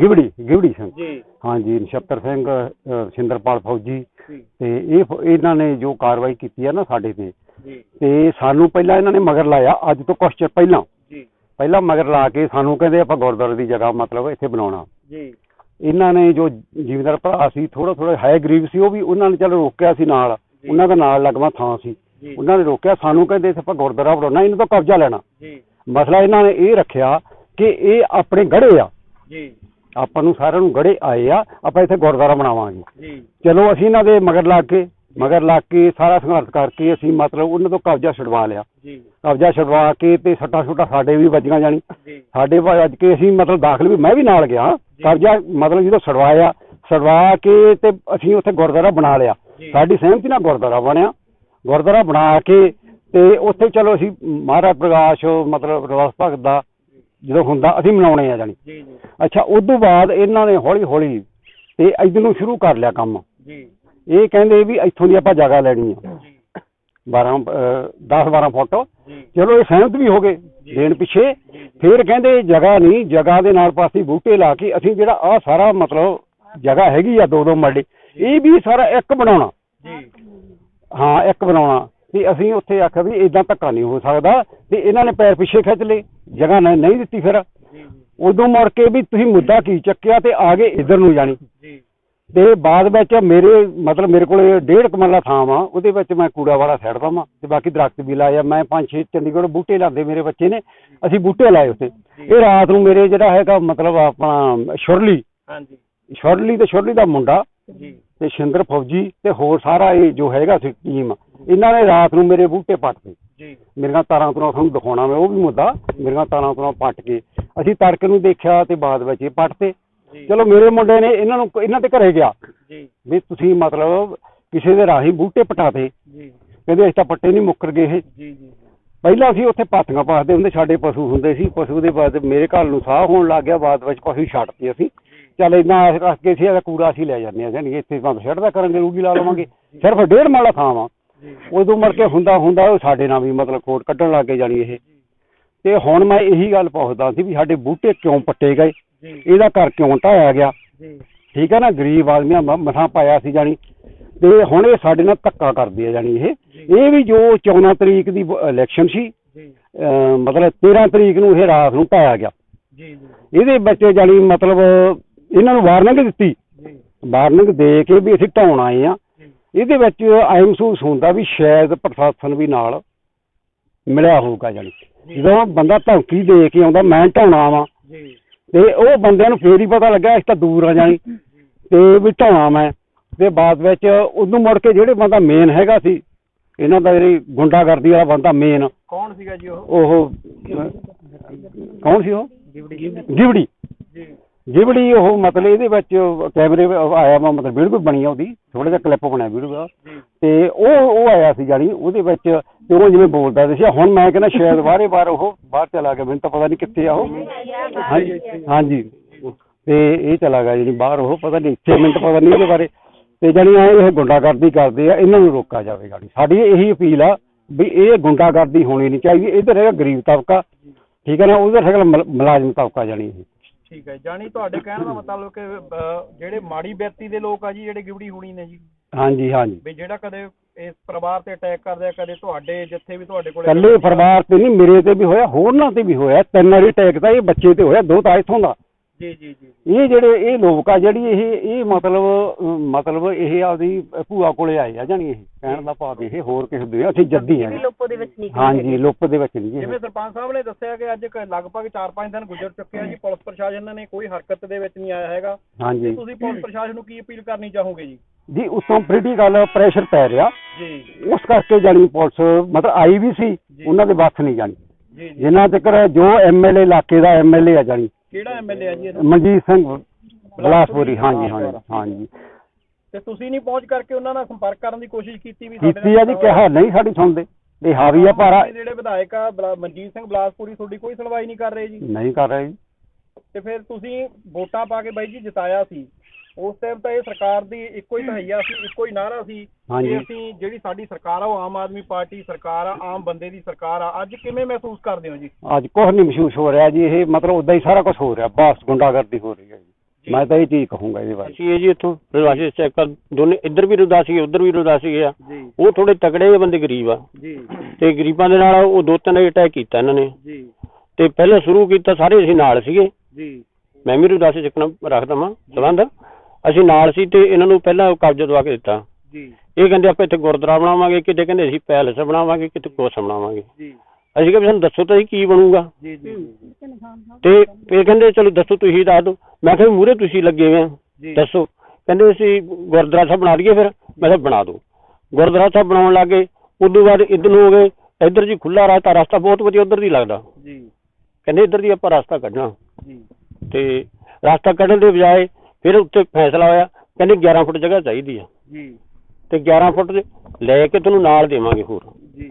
C: ਗਿਵੜੀ ਗਿਵੜੀ ਸਿੰਘ।
A: ਜੀ।
C: ਹਾਂਜੀ ਨਛੱਤਰ ਸਿੰਘ ਸਿੰਦਰਪਾਲ ਫੌਜੀ।
A: ਜੀ।
C: ਤੇ ਇਹ ਫ- ਇਹਨਾਂ ਨੇ ਜੋ ਕਾਰਵਾਈ ਕੀਤੀ ਆ ਨਾ ਸਾਡੇ ਤੇ
A: ਜੀ।
C: ਤੇ ਸਾਨੂੰ ਪਹਿਲਾਂ ਇਹਨਾਂ ਨੇ ਮਗਰ ਲਾਇਆ ਅੱਜ ਤੋਂ ਕੁਛ ਚਿਰ ਪਹਿਲਾਂ।
A: ਜੀ।
C: ਪਹਿਲਾਂ ਮਗਰ ਲਾ ਕੇ ਸਾਨੂੰ ਕਹਿੰਦੇ ਆਪਾਂ ਗੁਰਦੁਆਰੇ ਦੀ ਜਗ੍ਹਾ ਮਤਲਬ ਇੱਥੇ ਬਣਾਉਣਾ।
A: ਜੀ।
C: ਇਹਨਾਂ ਨੇ ਜੋ ਜ਼ਿਮੀਂਦਾਰ ਭਰਾ ਸੀ ਥੋੜਾ ਥੋੜਾ ਹੈ ਗਰੀਬ ਸੀ ਉਹ ਵੀ ਉਹਨਾਂ ਨੇ ਚਲੋ ਰੋਕਿਆ ਸੀ ਨਾਲ। ਉਹਨਾਂ ਦਾ ਨਾਲ ਲੱਗਵਾ ਥਾਂ ਸੀ।
A: ਜੀ।
C: ਉਹਨਾਂ ਨੇ ਰੋਕਿਆ ਸਾਨੂੰ ਕਹਿੰਦੇ ਇੱਥੇ ਆਪਾਂ ਗੁਰਦੁਆਰਾ ਬਣਾਉਣਾ ਇਹਨਾਂ ਤੋਂ ਕਬਜ਼ਾ ਲੈਣਾ।
A: ਜੀ।
C: ਮਸਲਾ ਇਹਨਾਂ ਨੇ ਇਹ ਰੱਖਿਆ ਕਿ ਇਹ ਆਪਣੇ ਗੜੇ ਆ।
A: ਜੀ।
C: ਆਪਾਂ ਨੂੰ ਸਾਰਿਆਂ ਨੂੰ ਗੜੇ ਆਏ ਆ। ਆਪਾਂ ਇੱਥੇ ਗੁਰਦੁਆਰਾ ਬਣਾਵਾਂਗੇ।
A: ਜੀ।
C: ਚਲੋ ਅਸੀਂ ਇਹਨਾਂ ਦੇ ਮਗਰ ਲੱਗ ਕੇ ਮਗਰ ਲੱਗ ਕੇ ਸਾਰਾ ਸੰਘਰਸ਼ ਕਰਕੇ ਅਸੀਂ ਮਤਲਬ ਉਹਨਾਂ ਤੋਂ ਕਬਜ਼ਾ ਛਡਵਾ ਲਿਆ।
A: ਜੀ।
C: ਕਬਜ਼ਾ ਛਡਵਾ ਕੇ ਤੇ ਸੱਟਾ ਸੁੱਟਾਂ ਸਾਡੇ ਵੀ ਵੱਜੀਆਂ ਜਾਣੀ।
A: ਜੀ।
C: ਸਾਡੇ ਅੱਜ ਕੇ ਅਸੀਂ ਮਤਲਬ ਦਾਖਲ ਵੀ ਮੈਂ ਵੀ ਨਾਲ ਗਿਆ। ਕਬਜ਼ਾ ਮਤਲਬ ਜਦੋਂ ਛਡਵਾਇਆ ਛਡਵਾ ਕੇ ਤੇ ਅਸੀਂ ਉੱਥੇ ਗੁਰਦੁਆਰਾ ਬਣਾ ਲਿਆ। ਸਾਡੀ ਸਹਿਮਤੀ ਨਾਲ ਗੁਰਦੁਆਰਾ ਬਣਿਆ। ਗੁਰਦੁਆਰਾ ਬਣਾ ਕੇ ਤੇ ਉੱਥੇ ਚਲੋ ਅਸੀਂ ਮਹਾਰਾਜ ਪ੍ਰਕਾਸ਼ ਮਤਲਬ ਰਵਾਸ ਭਗਤ ਦਾ ਜਦੋਂ ਹੁੰਦਾ ਅਸੀਂ ਮਨਾਉਣੇ ਆ ਜਾਣੀ।
A: ਜੀ ਜੀ।
C: ਅੱਛਾ ਉਸ ਤੋਂ ਬਾਅਦ ਇਹਨਾਂ ਨੇ ਹੌਲੀ ਹੌਲੀ ਤੇ ਇੱਧਰ ਨੂੰ ਸ਼ੁਰੂ ਕਰ ਲਿਆ ਕੰਮ।
A: ਜੀ।
C: ਇਹ ਕਹਿੰਦੇ ਵੀ ਇੱਥੋਂ ਦੀ ਆਪਾਂ ਜਗ੍ਹਾ ਲੈਣੀ ਆ।
A: ਜੀ।
C: 12 10 12 ਫੁੱਟ। ਚਲੋ ਇਹ ਸਹਿਮਤ ਵੀ ਹੋ ਗਏ ਦੇਣ ਪਿੱਛੇ। ਫਿਰ ਕਹਿੰਦੇ ਜਗ੍ਹਾ ਨਹੀਂ ਜਗ੍ਹਾ ਦੇ ਨਾਲ ਪਾਸੇ ਬੂਟੇ ਲਾ ਕੇ ਅਸੀਂ ਜਿਹੜਾ ਆ ਸਾਰਾ ਮਤਲਬ ਜਗ੍ਹਾ ਹੈਗੀ ਆ ਦੋ ਦੋ ਮਰਲੇ ਇਹ ਵੀ ਸਾਰਾ ਇੱਕ ਬਣਾਉਣਾ।
A: ਜੀ।
C: ਹਾਂ ਇੱਕ ਬਣਾਉਣਾ। ਤੇ ਅਸੀਂ ਉੱਥੇ ਆਖਿਆ ਵੀ ਇਦਾਂ ਧੱਕਾ ਨਹੀਂ ਹੋ ਸਕਦਾ ਤੇ ਇਹਨਾਂ ਨੇ ਪੈਰ ਪਿੱਛੇ ਖਿੱਚ ਲਏ ਜਗ੍ਹਾ ਨਹੀਂ ਨਹੀਂ ਦਿੱਤੀ ਫਿਰ। ਉਦੋਂ ਮੁੜ ਕੇ ਵੀ ਤੁਸੀਂ ਮੁੱਦਾ ਕੀ ਚੱਕਿਆ ਤੇ ਆ ਗਏ ਇੱਧਰ ਨੂੰ ਜਾਣੀ।
A: ਜੀ।
C: ਤੇ ਬਾਅਦ ਵਿੱਚ ਮੇਰੇ ਮਤਲਬ ਮੇਰੇ ਕੋਲੇ ਡੇਢ ਕਮਲਾ ਥਾਂ ਵਾ ਉਹਦੇ ਵਿੱਚ ਮੈਂ ਕੂੜਾ ਵਾਲਾ ਛੱਡਦਾ ਵਾਂ ਤੇ ਬਾਕੀ ਦਰਖਤ ਵੀ ਲਾਇਆ ਮੈਂ ਪੰਜ ਛੇ ਚੰਡੀਗੜ੍ਹ ਬੂਟੇ ਲਾਦੇ ਮੇਰੇ ਬੱਚੇ ਨੇ ਅਸੀਂ ਬੂਟੇ ਲਾਏ ਉੱਥੇ। ਇਹ ਰਾਤ ਨੂੰ ਮੇਰੇ ਜਿਹੜਾ ਹੈਗਾ ਮਤਲਬ ਆਪਣਾ ਸ਼ੁਰਲੀ
A: ਹਾਂਜੀ।
C: ਸ਼ੁਰਲੀ ਤੇ ਸ਼ੁਰਲੀ ਦਾ ਮੁੰਡਾ ਤੇ ਸ਼ਿੰਦਰ ਫੌਜੀ ਤੇ ਹੋਰ ਸਾਰਾ ਇਹ ਜੋ ਹੈਗਾ ਸੀ ਟੀਮ ਇਹਨਾਂ ਨੇ ਰਾਤ ਨੂੰ ਮੇਰੇ ਬੂਟੇ ਪੱਟਦੇ
A: ਜੀ।
C: ਮੇਰੀਆਂ ਤਾਰਾਂ ਤੁਰਾਂ ਤੁਹਾਨੂੰ ਦਿਖਾਉਣਾ ਮੈਂ ਉਹ ਵੀ ਮੁੱਦਾ ਮੇਰੀਆਂ ਤਾਰਾਂ ਤੁਰਾਂ ਪੱਟ ਕੇ। ਅਸੀਂ ਤੜਕੇ ਨੂੰ ਦੇਖਿਆ ਤੇ ਬਾਅਦ ਵਿੱਚ ਇਹ ਪੱਟਤੇ ਚਲੋ ਮੇਰੇ ਮੁੰਡੇ ਨੇ ਇਹਨਾਂ ਨੂੰ ਇਹਨਾਂ ਤੇ ਘਰੇ ਗਿਆ।
A: ਜੀ।
C: ਵੀ ਤੁਸੀਂ ਮਤਲਬ ਕਿਸੇ ਦੇ ਰਾਹੀਂ ਬੂਟੇ ਪਟਾਤੇ
A: ਜੀ।
C: ਕਹਿੰਦੇ ਅਸੀਂ ਤਾਂ ਪੱਟੇ ਨਹੀਂ ਮੁੱਕਰ ਗਏ ਇਹ।
A: ਜੀ ਜੀ
C: ਪਹਿਲਾਂ ਅਸੀਂ ਉੱਥੇ ਪਾਥੀਆਂ ਪਾਸਦੇ ਹੁੰਦੇ ਸਾਡੇ ਪਸ਼ੂ ਹੁੰਦੇ ਸੀ ਪਸ਼ੂ ਦੇ ਬਾਅਦ ਮੇਰੇ ਘਰ ਨੂੰ ਸਾਹ ਹੋਣ ਲੱਗ ਗਿਆ ਬਾਅਦ ਵਿੱਚ ਪਸ਼ੂ ਛੱਡਤੇ ਅਸੀਂ। ਚੱਲ ਆਸ ਰੱਖ ਕੇ ਸੀ ਇਹਦਾ ਕੂੜਾ ਅਸੀਂ ਲੈ ਜਾਂਦੇ ਆ ਜਾਨੀ ਇੱਥੇ ਬੰਦ ਛੱਡਦਾ ਕਰਾਂਗੇ ਰੂਗੀ ਲਾ ਲਵਾਂਗੇ। ਸਿਰਫ ਡੇਢ ਮਾਲਾ ਥਾਂ ਵਾ। ਉਦੋਂ ਮਰ ਕੇ ਹੁੰਦਾ ਹੁੰਦਾ ਉਹ ਸਾਡੇ ਨਾਲ ਵੀ ਮਤਲਬ ਕੋਟ ਕੱਢਣ ਲੱਗ ਗਏ ਜਾਣੀ ਇਹ। ਤੇ ਹੁਣ ਮੈਂ ਇਹੀ ਗੱਲ ਪੁੱਛਦਾ ਸੀ ਵੀ ਸਾਡੇ ਬੂਟੇ ਕਿਉਂ ਪੱਟੇ ਗਏ? ਇਹਦਾ ਘਰ ਕਿਉਂ ਢਾਇਆ ਗਿਆ? ਠੀਕ ਹੈ ਨਾ ਗਰੀਬ ਆਦਮੀਆਂ ਮ- ਮਸਾਂ ਪਾਇਆ ਸੀ ਜਾਣੀ। ਤੇ ਹੁਣ ਇਹ ਸਾਡੇ ਨਾਲ ਧੱਕਾ ਕਰਦੀ ਹੈ ਜਾਣੀ ਇਹ। ਇਹ ਵੀ ਜੋ 14 ਤਰੀਕ ਦੀ ਇਲੈਕਸ਼ਨ ਸੀ ਮਤਲਬ 13 ਤਰੀਕ ਨੂੰ ਇਹ ਰਾਤ ਨੂੰ ਢਾਇਆ ਗਿਆ।
A: ਜੀ ਜੀ।
C: ਇਹਦੇ ਵਿੱਚ ਜਾਣੀ ਮਤਲਬ ਇਹਨਾਂ ਨੂੰ ਵਾਰਨਿੰਗ ਦਿੱਤੀ।
A: ਜੀ।
C: ਵਾਰਨਿੰਗ ਦੇ ਕੇ ਵੀ ਅਸੀਂ ਢਾਉਣ ਆਏ ਆ ਇਹਦੇ ਵਿੱਚ ਐ ਮਹਿਸੂਸ ਹੁੰਦਾ ਵੀ ਸ਼ਾਇਦ ਪ੍ਰਸ਼ਾਸਨ ਵੀ ਨਾਲ ਮਿਲਿਆ ਹੋਊਗਾ ਜਾਣੀ ਜਦੋਂ ਬੰਦਾ ਧਮਕੀ ਦੇ ਕੇ ਆਉਂਦਾ ਮੈਂ ਢਾਉਣਾ ਵਾਂ
A: ਜੀ।
C: ਤੇ ਉਹ ਬੰਦਿਆਂ ਨੂੰ ਫੇਰ ਹੀ ਪਤਾ ਲੱਗਾ ਇਸ ਤਾਂ ਦੂਰ ਆ ਜਾਣੀ। ਤੇ ਵੀ ਢਾਉਣਾ ਮੈਂ। ਤੇ ਬਾਅਦ ਵਿੱਚ ਉਦੋਂ ਮੁੜ ਕੇ ਜਿਹੜੇ ਬੰਦਾ ਮੇਨ ਹੈਗਾ ਸੀ ਇਹਨਾਂ ਦਾ ਜਿਹੜੀ ਗੁੰਡਾਗਰਦੀ ਵਾਲਾ ਬੰਦਾ ਮੇਨ
A: ਕੌਣ ਸੀਗਾ ਜੀ ਉਹ?
C: ਉਹ ਕੌਣ ਸੀ ਉਹ?
A: ਗਿਵੜੀ।
C: ਗਿਵੜੀ।
A: ਜੀ।
C: ਗਿਵੜੀ ਉਹ ਮਤਲਬ ਇਹਦੇ ਵਿੱਚ ਕੈਮਰੇ ਆਇਆ ਵਾ ਮਤਲਬ ਵੀਡੀਓ ਬਣੀ ਆ ਉਹਦੀ ਥੋੜਾ ਜਿਹਾ ਕਲਿੱਪ ਬਣਿਆ ਵੀਡੀਓ ਦਾ। ਤੇ ਉਹ ਉਹ ਆਇਆ ਸੀ ਜਾਣੀ ਉਹਦੇ ਵਿੱਚ ਤੇ ਉਹ ਜਿਵੇਂ ਬੋਲਦਾ ਸੀ ਹੁਣ ਮੈਂ ਕਹਿੰਦਾ ਸ਼ਾਇਦ ਬਾਹਰੇ ਬਾਹਰ ਉਹ ਬਾਹਰ ਚਲਾ ਗਿਆ ਮੈਨੂੰ ਤਾਂ ਪਤਾ ਨਹੀਂ ਕਿੱਥੇ ਆ ਉਹ। ਹਾਂਜੀ ਹਾਂਜੀ। ਤੇ ਇਹ ਚਲਾ ਗਿਆ ਜਿਹੜੀ ਬਾਹਰ ਉਹ ਪਤਾ ਨਹੀਂ ਇੱਥੇ ਮੈਨੂੰ ਪਤਾ ਨਹੀਂ ਇਹਦੇ ਬਾਰੇ। ਤੇ ਜਾਣੀ ਇਹ ਗੁੰਡਾਗਰਦੀ ਕਰਦੇ ਆ ਇਹਨਾਂ ਨੂੰ ਰੋਕਾ ਜਾਵੇ ਗਾੜੀ। ਸਾਡੀ ਇਹੀ ਅਪੀਲ ਆ ਵੀ ਇਹ ਗੁੰਡਾਗਰਦੀ ਹੋਣੀ ਨਹੀਂ ਚਾਹੀਦੀ ਇੱਧਰ ਹੈਗਾ ਗਰੀਬ ਤਬਕਾ ਠੀਕ ਹੈ ਨਾ ਉਧਰ ਹੈਗਾ ਮੁਲ- ਮੁਲਾਜ਼ਮ ਤਬਕਾ ਜਾਣੀ ਇਹ।
A: ਠੀਕ ਹੈ ਜਾਨੀ ਤੁਹਾਡੇ ਕਹਿਣ ਦਾ ਮਤਲਬ ਕਿ ਅਹ, ਜਿਹੜੇ ਮਾੜੀ ਵਿਅਕਤੀ ਦੇ ਲੋਕ ਆ ਜੀ ਜਿਹੜੇ ਗਿਵੜੀ ਹੋਣੀ ਨੇ ਜੀ।
C: ਹਾਂਜੀ ਹਾਂਜੀ।
A: ਵੀ ਜਿਹੜਾ ਕਦੇ ਇਸ ਪਰਿਵਾਰ ਤੇ ਅਟੈਕ ਕਰਦੇ ਆ ਕਦੇ ਤੁਹਾਡੇ ਜਿੱਥੇ ਵੀ ਤੁਹਾਡੇ ਕੋਲੇ
C: ਕੱਲੇ ਪਰਿਵਾਰ ਤੇ ਨਹੀਂ ਮੇਰੇ ਤੇ ਵੀ ਹੋਇਆ ਹੋਰਨਾਂ ਤੇ ਵੀ ਹੋਇਆ। ਤਿੰਨ ਵਾਰੀ ਅਟੈਕ ਤਾਂ ਇਹ ਬੱਚੇ ਤੇ ਹੋਇਆ ਦੋ ਤਾਂ ਇੱਥੋਂ ਦਾ।
A: ਜੀ ਜੀ ਜੀ
C: ਇਹ ਜਿਹੜੇ ਇਹ ਲੋਕ ਆ ਜਿਹੜੀ ਇਹ ਇਹ ਮਤਲਬ ਮਤਲਬ ਇਹ ਆਪਦੀ ਭੂਆ ਕੋਲੇ ਆਏ ਆ ਜਾਣੀ ਇਹ ਕਹਿਣ ਦਾ ਭਾਵ ਇਹ ਹੋਰ ਕਿਸੇ ਦੇ ਅਸੀਂ ਜੱਦੀ ਆ।
B: ਲੋਪੋ ਦੇ ਵਿੱਚ ਨਹੀਂ
C: ਹਾਂਜੀ ਲੁੱਪ ਦੇ ਵਿੱਚ ਨਹੀਂ
A: ਜਿਵੇਂ ਸਰਪੰਚ ਸਾਹਿਬ ਨੇ ਦੱਸਿਆ ਕਿ ਅੱਜ ਲਗਭਗ 4-5 ਦਿਨ ਗੁਜ਼ਰ ਚੁੱਕੇ ਆ ਜੀ ਪੁਲਿਸ ਪ੍ਰਸ਼ਾਸਨ ਨੇ ਕੋਈ ਹਰਕਤ ਦੇ ਵਿੱਚ ਨਹੀਂ ਆਇਆ ਹੈਗਾ।
C: ਹਾਂਜੀ।
A: ਤੁਸੀਂ ਪੁਲਿਸ ਪ੍ਰਸ਼ਾਸਨ ਨੂੰ ਕੀ ਅਪੀਲ ਕਰਨੀ ਚਾਹੋਗੇ ਜੀ?
C: ਜੀ ਉਤੋਂ ਪੋਲੀਟੀਕਲ ਪ੍ਰੈਸ਼ਰ ਪੈ ਰਿਹਾ।
A: ਜੀ।
C: ਉਸ ਕਰਕੇ ਜਾਣੀ ਪੁਲਿਸ ਮਤਲਬ ਆਈ ਵੀ ਸੀ ਉਹਨਾਂ ਦੇ ਵੱਸ ਨਹੀਂ ਜਾਣੀ।
A: ਜੀ ਜੀ।
C: ਜਿੰਨਾ ਤੱਕ ਜੋ ਐਮਐਲਏ ਇਲਾਕੇ ਦਾ ਐਮਐਲਏ ਆ ਜਾਣੀ
A: ਕਿਹੜਾ ਐਮਐਲਏ ਆ ਜੀ ਇਹ?
C: ਮਨਜੀਤ ਸਿੰਘ ਬਲਾਸਪੁਰੀ ਹਾਂਜੀ ਹਾਂਜੀ ਹਾਂਜੀ।
A: ਤੇ ਤੁਸੀਂ ਨਹੀਂ ਪਹੁੰਚ ਕਰਕੇ ਉਹਨਾਂ ਨਾਲ ਸੰਪਰਕ ਕਰਨ ਦੀ ਕੋਸ਼ਿਸ਼ ਕੀਤੀ ਵੀ ਸਾਡੇ
C: ਕੀਤੀ ਆ ਜੀ ਕਿਹਾ ਨਹੀਂ ਸਾਡੀ ਸੁਣਦੇ। ਇਹ ਹਾਵੀ ਆ ਭਾਰਾ
A: ਜਿਹੜੇ ਵਿਧਾਇਕ ਆ ਬਲਾ- ਮਨਜੀਤ ਸਿੰਘ ਬਲਾਸਪੁਰੀ ਤੁਹਾਡੀ ਕੋਈ ਸੁਣਵਾਈ ਨਹੀਂ ਕਰ ਰਹੇ ਜੀ।
C: ਨਹੀਂ ਕਰ ਰਹੇ ਜੀ।
A: ਤੇ ਫਿਰ ਤੁਸੀਂ ਵੋਟਾਂ ਪਾ ਕੇ ਬਾਈ ਜੀ ਜਿਤਾਇਆ ਸੀ। ਉਸ ਟਾਈਮ ਤਾਂ ਇਹ ਸਰਕਾਰ ਦੀ ਇੱਕੋ ਹੀ ਤਹਈਆ ਸੀ ਇੱਕੋ ਹੀ ਨਾਰਾ ਸੀ। ਕਿ ਅਸੀਂ ਜਿਹੜੀ ਸਾਡੀ ਸਰਕਾਰ ਆ ਉਹ ਆਮ ਆਦਮੀ ਪਾਰਟੀ ਸਰਕਾਰ ਆ ਆਮ ਬੰਦੇ ਦੀ ਸਰਕਾਰ ਆ। ਅੱਜ ਕਿਵੇਂ ਮਹਿਸੂਸ ਕਰਦੇ ਹੋ ਜੀ?
C: ਅੱਜ ਕੁਝ ਨਹੀਂ ਮਹਿਸੂਸ ਹੋ ਰਿਹਾ ਜੀ ਇਹ ਮਤਲਬ ਉਦਾਂ ਹੀ ਸਾਰਾ ਕੁਝ ਹੋ ਰਿਹਾ ਬਸ ਗੁੰਡਾਗਰਦੀ ਹੋ ਰਹੀ ਹੈ ਜੀ। ਮੈਂ ਤਾਂ ਇਹ ਚੀਜ਼ ਕਹੂੰਗਾ ਇਹਦੇ ਬਾਰੇ।
D: ਅਸੀਂ ਇਹ ਜੀ ਇੱਥੋਂ ਰਵਾਸੀ ਚੈੱਕ ਕਰ ਦੋਨੇ ਇੱਧਰ ਵੀ ਰੁਦਾਸੀ ਉੱਧਰ ਵੀ ਰੁਦਾਸੀ ਆ। ਉਹ ਥੋੜੇ ਤਕੜੇ ਜਿਹੇ ਬੰਦੇ ਗਰੀਬ ਆ।
A: ਜੀ।
D: ਤੇ ਗਰੀਬਾਂ ਦੇ ਨਾਲ ਉਹ ਦੋ ਤਿੰਨ ਅਟੈਕ ਕੀਤਾ ਇਹਨਾਂ ਨੇ।
A: ਜੀ।
D: ਤੇ ਪਹਿਲਾਂ ਸ਼ੁਰੂ ਕੀਤਾ ਸਾਰੇ ਅਸੀਂ ਨਾਲ ਸੀਗੇ।
A: ਜੀ।
D: ਮੈਂ ਵੀ ਰੁਦਾਸੀ ਚੱਕਣਾ ਰੱਖਦਾ ਵਾਂ ਸੰਬੰਧ ਅਸੀਂ ਨਾਲ ਸੀ ਤੇ ਇਹਨਾਂ ਨੂੰ ਪਹਿਲਾਂ ਕਬਜ਼ਾ ਦਵਾ ਕੇ ਦਿੱਤਾ।
A: ਜੀ।
D: ਇਹ ਕਹਿੰਦੇ ਆਪਾਂ ਇੱਥੇ ਗੁਰਦੁਆਰਾ ਬਣਾਵਾਂਗੇ ਕਿਤੇ ਕਹਿੰਦੇ ਅਸੀਂ ਪੈਲਸ ਬਣਾਵਾਂਗੇ ਕਿਤੇ ਕੁਛ ਬਣਾਵਾਂਗੇ।
A: ਜੀ।
D: ਅਸੀਂ ਕਿਹਾ ਵੀ ਸਾਨੂੰ ਦੱਸੋ ਤਾਂ ਕੀ ਬਣੂਗਾ।
A: ਜੀ ਜੀ
D: ਤੇ ਇਹ ਕਹਿੰਦੇ ਚਲੋ ਦੱਸੋ ਤੁਸੀਂ ਦੱਸ ਦਿਓ। ਮੈਂ ਕਿਹਾ ਮੂਰੇ ਤੁਸੀਂ ਲੱਗੇ ਹੋਏ ਆ। ਦੱਸੋ। ਕਹਿੰਦੇ ਅਸੀਂ ਗੁਰਦੁਆਰਾ ਸਾਹਿਬ ਬਣਾ ਦਈਏ ਫਿਰ। ਮੈਂ ਕਿਹਾ ਬਣਾ ਦਿਓ। ਗੁਰਦੁਆਰਾ ਸਾਹਿਬ ਬਣਾਉਣ ਲੱਗੇ। ਉਦੋਂ ਬਾਅਦ ਇੱਧਰ ਨੂੰ ਹੋ ਗਏ। ਇੱਧਰ ਜੀ ਖੁੱਲਾ ਰਸਤਾ ਰਸਤਾ ਬਹੁਤ ਵਧੀਆ ਉਧਰ ਦੀ ਲੱਗਦਾ।
A: ਜੀ।
D: ਕਹਿੰਦੇ ਇੱਧਰ ਦੀ ਆਪਾਂ ਰਸਤਾ ਕੱਢਣਾ।
A: ਜੀ।
D: ਤੇ ਰਸਤਾ ਕੱਢਣ ਦੇ ਬਜਾਏ ਫਿਰ ਉੱਤੇ ਫੈਸਲਾ ਹੋਇਆ ਕਹਿੰਦੇ 11 ਫੁੱਟ ਜਗ੍ਹਾ ਚਾਹੀਦੀ ਆ।
A: ਜੀ।
D: ਤੇ 11 ਫੁੱਟ ਦੇ ਲੈ ਕੇ ਤੁਹਾਨੂੰ ਨਾਲ ਦੇਵਾਂਗੇ ਹੋਰ।
A: ਜੀ।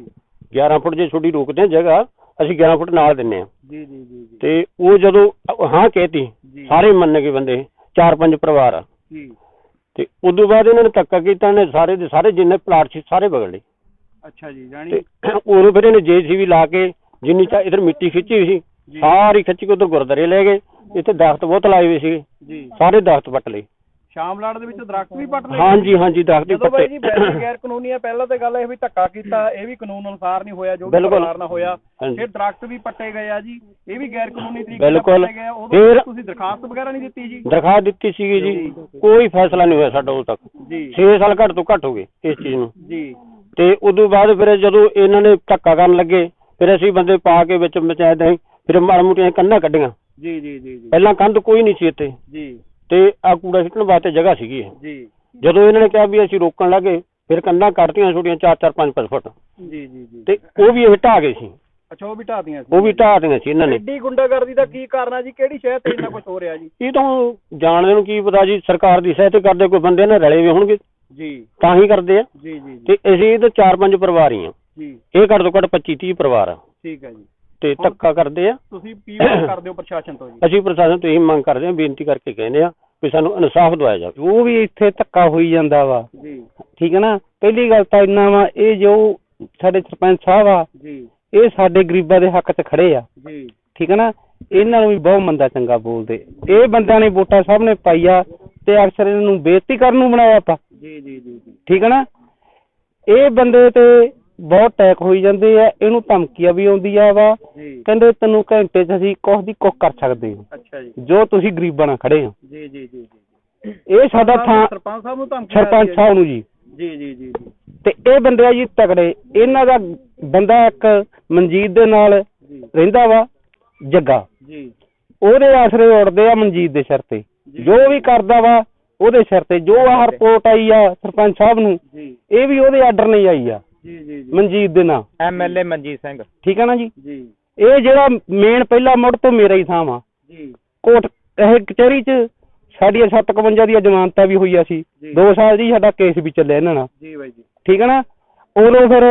D: 11 ਫੁੱਟ ਜੇ ਛੋਟੀ ਰੋਕਦੇ ਆ ਜਗ੍ਹਾ ਅਸੀਂ 11 ਫੁੱਟ ਨਾਲ ਦਿੰਨੇ ਆ
A: ਜੀ ਜੀ ਜੀ ਜੀ।
D: ਤੇ ਉਹ ਜਦੋਂ ਹਾਂ ਕਹਿਤੀ। ਸਾਰੇ ਮੰਨ ਗਏ ਬੰਦੇ ਚਾਰ ਪੰਜ ਪਰਿਵਾਰ ਆ।
A: ਜੀ।
D: ਤੇ ਉਦੋਂ ਬਾਅਦ ਇਹਨਾਂ ਨੇ ਧੱਕਾ ਕੀਤਾ ਨੇ ਸਾਰੇ ਦੇ ਸਾਰੇ ਜਿੰਨੇ ਪਲਾਟ ਸੀ ਸਾਰੇ ਬਗੜ ਲਏ।
A: ਅੱਛਾ ਜੀ
D: ਤੇ ਉਦੋਂ ਫਿਰ ਇਹਨੇ ਜੇਸੀਬੀ ਲਾ ਕੇ ਜਿੰਨੀ ਚਾ ਇਧਰ ਮਿੱਟੀ ਖਿੱਚੀ ਸੀ। ਸਾਰੀ ਖਿੱਚ ਕੇ ਉਧਰ ਗੁਰਦਾਰੇ ਲੈ ਗਏ। ਇੱਥੇ ਦਰਖਤ ਬਹੁਤ ਲਾਏ ਹੋਏ ਸੀ।
A: ਜੀ।
D: ਸਾਰੇ ਦਰਖਤ ਪੱਟ ਲਏ।
A: ਸ਼ਾਮਲਾੜ ਦੇ ਵਿੱਚ ਦਰਖਤ ਵੀ ਪੱਟ ਲਏ?
D: ਹਾਂਜੀ ਹਾਂਜੀ ਦਰਖਤ ਹੀ
A: ਜਦੋਂ ਬਾਈ ਜੀ ਵੈਸੇ
D: ਪੱਟੇ
A: ਗੈਰ ਕਾਨੂੰਨੀ ਆ ਪਹਿਲਾਂ ਤੇ ਗੱਲ ਇਹ ਵੀ ਧੱਕਾ ਕੀਤਾ ਇਹ ਵੀ ਕਾਨੂੰਨ ਅਨੁਸਾਰ ਨਹੀਂ ਹੋਇਆ ਜੋ ਵੀ
D: ਬਿਲਕੁਲ।
A: ਨਾਲ ਹੋਇਆ
D: ਹਾਂਜੀ।
A: ਫਿਰ ਦਰਖਤ ਵੀ ਪੱਟੇ ਗਏ ਆ ਜੀ। ਇਹ ਵੀ ਗੈਰ ਕਾਨੂੰਨੀ ਤਰੀਕੇ
D: ਬਿਲਕੁਲ।
A: ਪੱਟੇ ਗਏ ਆ। ਉਦੋਂ
D: ਫਿਰ-
A: ਤੁਸੀਂ ਦਰਖਾਸਤ ਵਗੈਰਾ ਨਹੀਂ ਦਿੱਤੀ ਜੀ?
D: ਦਰਖਾਸਤ ਦਿੱਤੀ ਸੀਗੀ ਜੀ।
A: ਜੀ।
D: ਕੋਈ ਫੈਸਲਾ ਨਹੀਂ ਹੋਇਆ ਸਾਡਾ ਉਦੋਂ ਤੱਕ।
A: ਜੀ।
D: 6 ਸਾਲ ਘੱਟ ਤੋਂ ਘੱਟ ਹੋ ਗਏ ਇਸ ਚੀਜ਼ ਨੂੰ।
A: ਜੀ।
D: ਤੇ ਉਦੋਂ ਬਾਅਦ ਫਿਰ ਜਦੋਂ ਇਹਨਾਂ ਨੇ ਧੱਕਾ ਕਰਨ ਲੱਗੇ ਫਿਰ ਅਸੀਂ ਬੰਦੇ ਪਾ ਕੇ ਵਿੱਚ ਮਚਾਇਦ ਅਸੀਂ ਫਿਰ ਮਾੜ ਮੋਟੀਆਂ ਕੰਧਾਂ ਕੱਢੀਆਂ।
A: ਜੀ ਜੀ ਜੀ ਜੀ।
D: ਪਹਿਲਾਂ ਕੰਧ ਕੋਈ ਨਹੀਂ ਸੀ ਇੱਥੇ।
A: ਜੀ।
D: ਤੇ ਆ ਕੂੜਾ ਸਿੱਟਣ ਵਾਸਤੇ ਜਗ੍ਹਾ ਸੀਗੀ ਇਹ।
A: ਜੀ।
D: ਜਦੋਂ ਇਹਨਾਂ ਨੇ ਕਿਹਾ ਵੀ ਅਸੀਂ ਰੋਕਣ ਲੱਗੇ ਫਿਰ ਕੰਧਾਂ ਕੱਢਤੀਆਂ ਛੋਟੀਆਂ 4-4 5-5 ਫੁੱਟ।
A: ਜੀ ਜੀ ਜੀ।
D: ਤੇ ਉਹ ਵੀ ਇਹ ਢਾਹ ਗਏ ਸੀ।
A: ਅੱਛਾ ਉਹ ਵੀ ਢਾਦੀਆਂ ਸੀ।
D: ਉਹ ਵੀ ਢਾਹਤੀਆਂ ਸੀ ਇਹਨਾਂ ਨੇ।
A: ਐਡੀ ਗੁੰਡਾਗਰਦੀ ਦਾ ਕੀ ਕਾਰਨ ਆ ਜੀ? ਕਿਹੜੀ ਸ਼ਹਿਰ ਤੇ ਇੰਨਾ ਕੁਝ ਹੋ ਰਿਹਾ ਜੀ?
D: ਇਹ ਤਾਂ ਜਾਣਦੇ ਨੂੰ ਕੀ ਪਤਾ ਜੀ ਸਰਕਾਰ ਦੀ ਸਹਾਇਤਾ ਕਰਦੇ ਕੋਈ ਬੰਦੇ ਨੇ ਰਲੇ ਵੀ ਹੋਣਗੇ।
A: ਜੀ।
D: ਤਾਂ ਹੀ ਕਰਦੇ ਆ।
A: ਜੀ ਜੀ
D: ਤੇ ਅਸੀਂ ਇਹ ਤਾਂ 4-5 ਪਰਿਵਾਰ ਹੀ ਆ।
A: ਜੀ।
D: ਇਹ ਘੱਟ ਤੋਂ ਘੱਟ 25-30 ਪਰਿਵਾਰ ਆ।
A: ਠੀਕ ਹੈ ਜੀ।
D: ਤੇ ਧੱਕਾ ਕਰਦੇ ਆ।
A: ਤੁਸੀਂ ਕੀ ਮੰਗ ਕਰਦੇ ਹੋ ਪ੍ਰਸ਼ਾਸਨ ਤੋਂ ਜੀ?
D: ਅਸੀਂ ਪ੍ਰਸ਼ਾਸਨ ਤੋਂ ਇਹੀ ਮੰਗ ਕਰਦੇ ਹਾਂ ਬੇਨਤੀ ਕਰਕੇ ਕਹਿੰਦੇ ਆ ਵੀ ਸਾਨੂੰ ਇਨਸਾਫ ਦਵਾਇਆ ਜਾਵੇ।
E: ਉਹ ਵੀ ਇੱਥੇ ਧੱਕਾ ਹੋਈ ਜਾਂਦਾ ਵਾ
A: ਜੀ।
E: ਠੀਕ ਹੈ ਨਾ? ਪਹਿਲੀ ਗੱਲ ਤਾਂ ਇੰਨਾ ਵਾ ਇਹ ਜੋ ਸਾਡੇ ਸਰਪੰਚ ਸਾਹਿਬ ਆ
A: ਜੀ।
E: ਇਹ ਸਾਡੇ ਗਰੀਬਾਂ ਦੇ ਹੱਕ 'ਚ ਖੜੇ ਆ।
A: ਜੀ।
E: ਠੀਕ ਹੈ ਨਾ? ਇਹਨਾਂ ਨੂੰ ਵੀ ਬਹੁਤ ਮੰਦਾ ਚੰਗਾ ਬੋਲਦੇ। ਇਹ ਬੰਦਿਆਂ ਨੇ ਵੋਟਾਂ ਸਭ ਨੇ ਪਾਈ ਆ ਤੇ ਅਕਸਰ ਇਹਨਾਂ ਨੂੰ ਬੇਇੱਜ਼ਤੀ ਕਰਨ ਨੂੰ ਬਣਾਇਆ ਆਪਾਂ।
A: ਜੀ ਜੀ ਜੀ ਜੀ।
E: ਠੀਕ ਹੈ ਨਾ? ਇਹ ਬੰਦੇ ਤੇ ਬਹੁਤ ਅਟੈਕ ਹੋਈ ਜਾਂਦੇ ਆ ਇਹਨੂੰ ਧਮਕੀਆਂ ਵੀ ਆਉਂਦੀ ਆ ਵਾ।
A: ਜੀ।
E: ਕਹਿੰਦੇ ਤੈਨੂੰ ਘੰਟੇ 'ਚ ਅਸੀਂ ਕੁਛ ਦੀ ਕੁਛ ਕਰ ਸਕਦੇ ਹਾਂ।
A: ਅੱਛਾ ਜੀ।
E: ਜੋ ਤੁਸੀਂ ਗਰੀਬਾਂ ਨਾਲ ਖੜੇ ਆ
A: ਜੀ ਜੀ ਜੀ ਜੀ।
E: ਇਹ ਸਾਡਾ ਥਾਂ
A: ਸਰਪੰਚ ਸਾਹਿਬ ਨੂੰ ਧਮਕੀ ਆ ਰਹੀ
E: ਸਰਪੰਚ
A: ਹੈ
E: ਸਾਹਿਬ ਨੂੰ ਜੀ।
A: ਜੀ। ਜੀ ਜੀ ਜੀ
E: ਤੇ ਇਹ ਬੰਦੇ ਆ ਜੀ ਤਕੜੇ। ਇਹਨਾਂ ਦਾ ਬੰਦਾ ਇੱਕ ਮਨਜੀਤ ਦੇ ਨਾਲ ਰਹਿੰਦਾ ਵਾ ਜੱਗਾ।
A: ਜੀ।
E: ਉਹਦੇ ਆਸਰੇ ਉੜਦੇ ਆ ਮਨਜੀਤ ਦੇ ਸਿਰ ਤੇ।
A: ਜੀ।
E: ਵੀ ਕਰਦਾ ਵਾ ਉਹਦੇ ਸਿਰ ਤੇ। ਜੋ ਆਹ ਰਿਪੋਰਟ ਆਈ ਆ ਸਰਪੰਚ ਸਾਹਿਬ ਨੂੰ ਇਹ ਵੀ ਉਹਦੇ ਆਰਡਰ ਨਹੀਂ ਆਈ ਆ।
A: ਜੀ ਜੀ ਜੀ।
E: ਮਨਜੀਤ ਦੇ ਨਾਂ।
A: ਐਮਐਲਏ ਮਨਜੀਤ ਸਿੰਘ।
E: ਠੀਕ ਹੈ ਨਾ ਜੀ?
A: ਜੀ।
E: ਇਹ ਜਿਹੜਾ ਮੇਨ ਪਹਿਲਾ ਮੁੱਢ ਤੋਂ ਮੇਰਾ ਹੀ ਥਾਂ ਵਾ।
A: ਜੀ।
E: ਇਹ ਕਚਹਿਰੀ 'ਚ ਸਾਡੀਆਂ 751 ਦੀਆਂ ਜ਼ਮਾਨਤਾਂ ਵੀ ਹੋਈਆਂ ਸੀ।
A: ਜੀ।
E: 2 ਸਾਲ ਦੀ ਸਾਡਾ ਕੇਸ ਵੀ ਚੱਲਿਆ ਇਹਨਾਂ ਨਾਲ।
A: ਜੀ ਬਾਈ ਜੀ।
E: ਠੀਕ ਹੈ ਨਾ? ਉਦੋਂ ਫਿਰ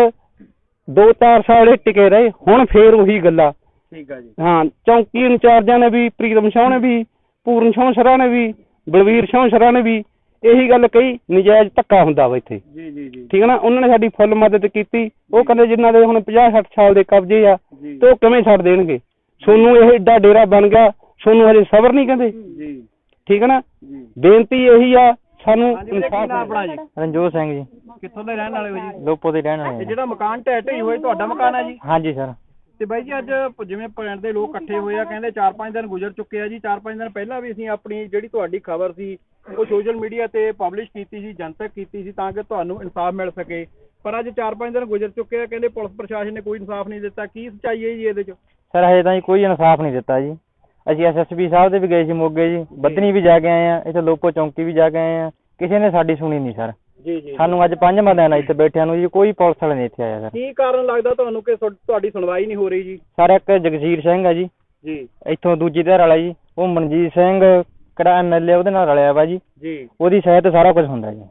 E: 2-4 ਸਾਲ ਇਹ ਟਿਕੇ ਰਹੇ। ਹੁਣ ਫੇਰ ਉਹੀ ਗੱਲਾਂ।
A: ਠੀਕ ਆ ਜੀ।
E: ਹਾਂ ਚੌਂਕੀ ਇੰਚਾਰਜਾਂ ਨੇ ਵੀ ਪ੍ਰੀਤਮ ਸ਼ਾਹ ਨੇ ਵੀ ਪੂਰਨ ਸ਼ਾਹ ਸਰਾ ਨੇ ਵੀ ਬਲਵੀਰ ਸ਼ਾਹ ਸਰਾ ਨੇ ਵੀ ਇਹੀ ਗੱਲ ਕਹੀ ਨਜਾਇਜ਼ ਧੱਕਾ ਹੁੰਦਾ ਵਾ ਇੱਥੇ।
A: ਜੀ ਜੀ ਜੀ।
E: ਠੀਕ ਹੈ ਨਾ? ਉਹਨਾਂ ਨੇ ਸਾਡੀ ਫੁੱਲ ਮਦਦ ਕੀਤੀ। ਉਹ ਕਹਿੰਦੇ ਜਿਨ੍ਹਾਂ ਦੇ ਹੁਣ 50-60 ਸਾਲ ਦੇ ਕਬਜ਼ੇ ਆ
A: ਜੀ।
E: ਤੇ ਉਹ ਕਿਵੇਂ ਛੱਡ ਦੇਣਗੇ? ਸੋਨੂੰ ਇਹ ਏਡਾ ਡੇਰਾ ਬਣ ਗਿਆ ਸੋਨੂੰ ਹਜੇ ਸਬਰ ਨਹੀਂ ਕਹਿੰਦੇ।
A: ਜੀ।
E: ਠੀਕ ਹੈ ਨਾ?
A: ਜੀ।
E: ਬੇਨਤੀ ਇਹੀ ਆ ਸਾਨੂੰ ਇਨਸਾਫ
A: ਆਪਣਾ ਜੀ?
F: ਰਣਜੋਤ ਸਿੰਘ ਜੀ।
A: ਕਿੱਥੋਂ ਦੇ ਰਹਿਣ ਵਾਲੇ ਹੋ ਜੀ?
F: ਲੋਪੋ ਦੇ ਰਹਿਣ ਵਾਲੇ ਹਾਂ।
A: ਜਿਹੜਾ ਮਕਾਨ ਢਹਿ ਢੇਰੀ ਹੋਏ ਤੁਹਾਡਾ ਮਕਾਨ ਹੈ ਜੀ?
F: ਹਾਂਜੀ ਸਰ।
A: ਤੇ ਬਾਈ ਜੀ ਅੱਜ ਪ- ਜਿਵੇਂ ਪਿੰਡ ਦੇ ਲੋਕ ਇਕੱਠੇ ਹੋਏ ਆ ਕਹਿੰਦੇ 4-5 ਦਿਨ ਗੁਜ਼ਰ ਚੁੱਕੇ ਆ ਜੀ। 4-5 ਦਿਨ ਪਹਿਲਾਂ ਵੀ ਅਸੀਂ ਆਪਣੀ ਜਿਹੜੀ ਤੁਹਾਡੀ ਖਬਰ ਸੀ ਉਹ ਸੋਸ਼ਲ ਮੀਡੀਆ ਤੇ ਪਬਲਿਸ਼ ਕੀਤੀ ਸੀ ਜਨਤਕ ਕੀਤੀ ਸੀ ਤਾਂ ਕਿ ਤੁਹਾਨੂੰ ਇਨਸਾਫ ਮਿਲ ਸਕੇ। ਪਰ ਅੱਜ 4-5 ਦਿਨ ਗੁਜ਼ਰ ਚੁੱਕੇ ਆ ਕਹਿੰਦੇ ਪੁਲਿਸ ਪ੍ਰਸ਼ਾਸਨ ਨੇ ਕੋਈ ਇਨਸਾਫ ਨਹੀਂ ਦਿੱਤਾ। ਕੀ ਸੱਚਾਈ ਹੈ ਜੀ ਇਹਦੇ 'ਚ?
F: ਸਰ ਹਜੇ ਤਾਂ ਜੀ ਕੋਈ ਇਨਸਾਫ ਨਹੀਂ ਦਿੱਤਾ ਜੀ। ਅਸੀਂ ਐਸਐਸਪੀ ਸਾਹਿਬ ਦੇ ਵੀ ਗਏ ਸੀ ਮੋਗੇ ਜੀ। ਬੱਦਨੀ ਵੀ ਜਾ ਕੇ ਆਏ ਆ ਇੱਥੇ ਲੋਪੋ ਚੌਂਕੀ ਵੀ ਜਾ ਕੇ ਆਏ ਆ। ਕਿਸੇ ਨੇ ਸਾਡੀ ਸੁਣੀ ਨਹੀਂ ਸਰ।
A: ਜੀ ਜੀ
F: ਸਾਨੂੰ ਅੱਜ ਪੰਜਵਾਂ ਦਿਨ ਆ ਇੱਥੇ ਬੈਠਿਆਂ ਨੂੰ ਜੀ ਕੋਈ ਪੁਲਿਸ ਵਾਲੇ ਨਹੀਂ ਇੱਥੇ ਆਇਆ ਸਰ।
A: ਕੀ ਕਾਰਨ ਲੱਗਦਾ ਤੁਹਾਨੂੰ ਕਿ ਤੁਹਾ- ਤੁਹਾਡੀ ਸੁਣਵਾਈ ਨਹੀਂ ਹੋ ਰਹੀ ਜੀ?
F: ਸਰ ਇੱਕ ਜਗਸੀਰ ਸਿੰਘ ਆ ਜੀ।
A: ਜੀ।
F: ਇੱਥੋਂ ਦੂਜੀ ਧਿਰ ਵਾਲਾ ਜੀ। ਉਹ ਮਨਜੀਤ ਸਿੰਘ ਕਿਹੜਾ ਐਮਐਲਏ ਉਹਦੇ ਨਾਲ ਰਲਿਆ ਵਾ ਜੀ।
A: ਜੀ।
F: ਉਹਦੀ ਸਹਾਇਤਾ ਸਾਰਾ ਕੁਝ ਹੁੰਦਾ ਜੀ।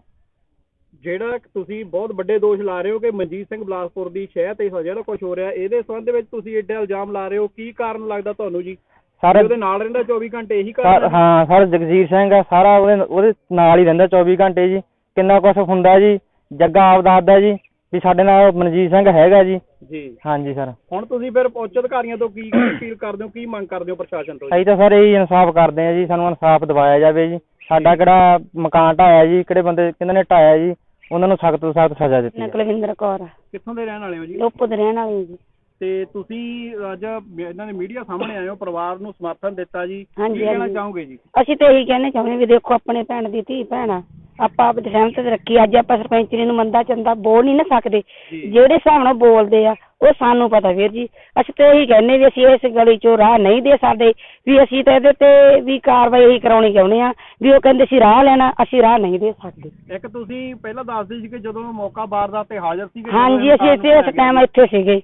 A: ਜਿਹੜਾ ਤੁਸੀਂ ਬਹੁਤ ਵੱਡੇ ਦੋਸ਼ ਲਾ ਰਹੇ ਹੋ ਕਿ ਮਨਜੀਤ ਸਿੰਘ ਬਲਾਸਪੁਰ ਦੀ ਸ਼ਹਿਰ ਤੇ ਜਿਹੜਾ ਕੁਝ ਹੋ ਰਿਹਾ ਇਹਦੇ ਸੰਬੰਧ ਵਿੱਚ ਤੁਸੀਂ ਏਡਾ ਇਲਜ਼ਾਮ ਲਾ ਰਹੇ ਹੋ ਕੀ ਕਾਰਨ ਲੱਗਦਾ ਤੁਹਾਨੂੰ ਜੀ?
F: ਸਰ
A: ਉਹਦੇ ਨਾਲ ਰਹਿੰਦਾ 24 ਘੰਟੇ ਇਹੀ ਕਾਰਨ ਹੈ?
F: ਹਾਂ ਸਰ ਜਗਸੀਰ ਸਿੰਘ ਆ ਸਾਰਾ ਉਹਦੇ ਉਹਦੇ ਨਾਲ ਹੀ ਰਹਿੰਦਾ 24 ਘੰਟੇ ਜੀ। ਕਿੰਨਾ ਕੁਛ ਹੁੰਦਾ ਜੀ ਜੱਗਾ ਆਪ ਦੱਸਦਾ ਜੀ। ਵੀ ਸਾਡੇ ਨਾਲ ਮਨਜੀਤ ਸਿੰਘ ਹੈਗਾ ਜੀ।
A: ਜੀ।
F: ਹਾਂਜੀ ਸਰ।
A: ਹੁਣ ਤੁਸੀਂ ਫਿਰ ਉੱਚ ਅਧਿਕਾਰੀਆਂ ਤੋਂ ਕੀ ਅਪੀਲ ਕਰਦੇ ਹੋ ਕੀ ਮੰਗ ਕਰਦੇ ਹੋ ਪ੍ਰਸ਼ਾਸਨ ਤੋਂ ਜੀ?
F: ਅਸੀਂ ਤਾਂ ਸਰ ਇਹੀ ਇਨਸਾਫ ਕਰਦੇ ਆ ਜੀ ਸਾਨੂੰ ਇਨਸਾਫ ਦਿਵਾਇਆ ਜਾਵੇ ਜੀ। ਸਾਡਾ ਕਿਹੜਾ ਮਕਾਨ ਢਾਇਆ ਜੀ ਕਿਹੜੇ ਬੰਦੇ ਕਿਹਨਾਂ ਨੇ ਢਾਇਆ ਜੀ ਉਹਨਾਂ ਨੂੰ ਸਖਤ ਤੋਂ ਸਖਤ ਸਜ਼ਾ ਦਿੱਤੀ
G: ਮੈਂ
F: ਜਾਵੇ।
G: ਕੁਲਵਿੰਦਰ ਕੌਰ। ਆ,
A: ਕਿੱਥੋਂ ਦੇ ਰਹਿਣ ਵਾਲੇ ਹੋ ਜੀ?
G: ਲੋਪੋ ਦੇ ਰਹਿਣ ਵਾਲੀ ਹਾਂ ਜੀ।
A: ਤੇ ਤੁਸੀਂ ਅੱਜ ਇਹਨਾਂ ਦੇ ਮੀਡੀਆ ਸਾਹਮਣੇ ਆਏ ਹੋ ਪਰਿਵਾਰ ਨੂੰ ਸਮਰਥਨ ਦਿੱਤਾ ਜੀ। ਕੀ
G: ਹਾਂਜੀ,
A: ਕਹਿਣਾ
G: ਹਾਂਜੀ।
A: ਚਾਹੋਗੇ ਜੀ?
G: ਅਸੀਂ ਤਾਂ ਇਹੀ ਕਹਿੰਦੇ ਚਾਹੁੰਦੇ ਵੀ ਦੇਖੋ ਆਪਣੇ ਭੈਣ ਦੀ ਧੀ ਭੈਣ ਆ। ਆਪਾਂ ਆਪਣੀ ਸਹਿਮਤ ਤੇ ਰੱਖੀ। ਅੱਜ ਆਪਾਂ ਸਰਪੰਚਰੀ ਨੂੰ ਮੰਦਾ ਚੰਦਾ ਬੋਲ ਨਹੀਂ ਨਾ ਸਕਦੇ।
A: ਜੀ।
G: ਜਿਹੜੇ ਹਿਸਾਬ ਨਾਲ ਬੋਲਦੇ ਆ ਉਹ ਸਾਨੂੰ ਪਤਾ ਵੀਰ ਜੀ। ਅਸੀਂ ਤਾਂ ਇਹੀ ਕਹਿੰਦੇ ਵੀ ਅਸੀਂ ਇਸ ਗਲੀ ਚੋਂ ਰਾਹ ਨਹੀਂ ਦੇ ਸਕਦੇ ਵੀ ਅਸੀਂ ਤਾਂ ਇਹਦੇ ਤੇ ਵੀ ਕਾਰਵਾਈ ਇਹੀ ਕਰਾਉਣੀ ਚਾਹੁੰਦੇ ਆ ਵੀ ਉਹ ਕਹਿੰਦੇ ਸੀ ਰਾਹ ਲੈਣਾ ਅਸੀਂ ਰਾਹ ਨਹੀਂ ਦੇ ਸਕਦੇ।
A: ਇੱਕ ਤੁਸੀਂ ਪਹਿਲਾਂ ਦੱਸਦੇ ਸੀ ਕਿ ਜਦੋਂ ਮੌਕਾ ਵਾਰਦਾਤ ਤੇ ਹਾਜ਼ਰ ਸੀਗੇ
G: ਹਾਂਜੀ ਅਸੀਂ ਇੱਥੇ
A: ਨੂੰ
G: ਟਾਈਮ ਇੱਥੇ ਸੀਗੇ।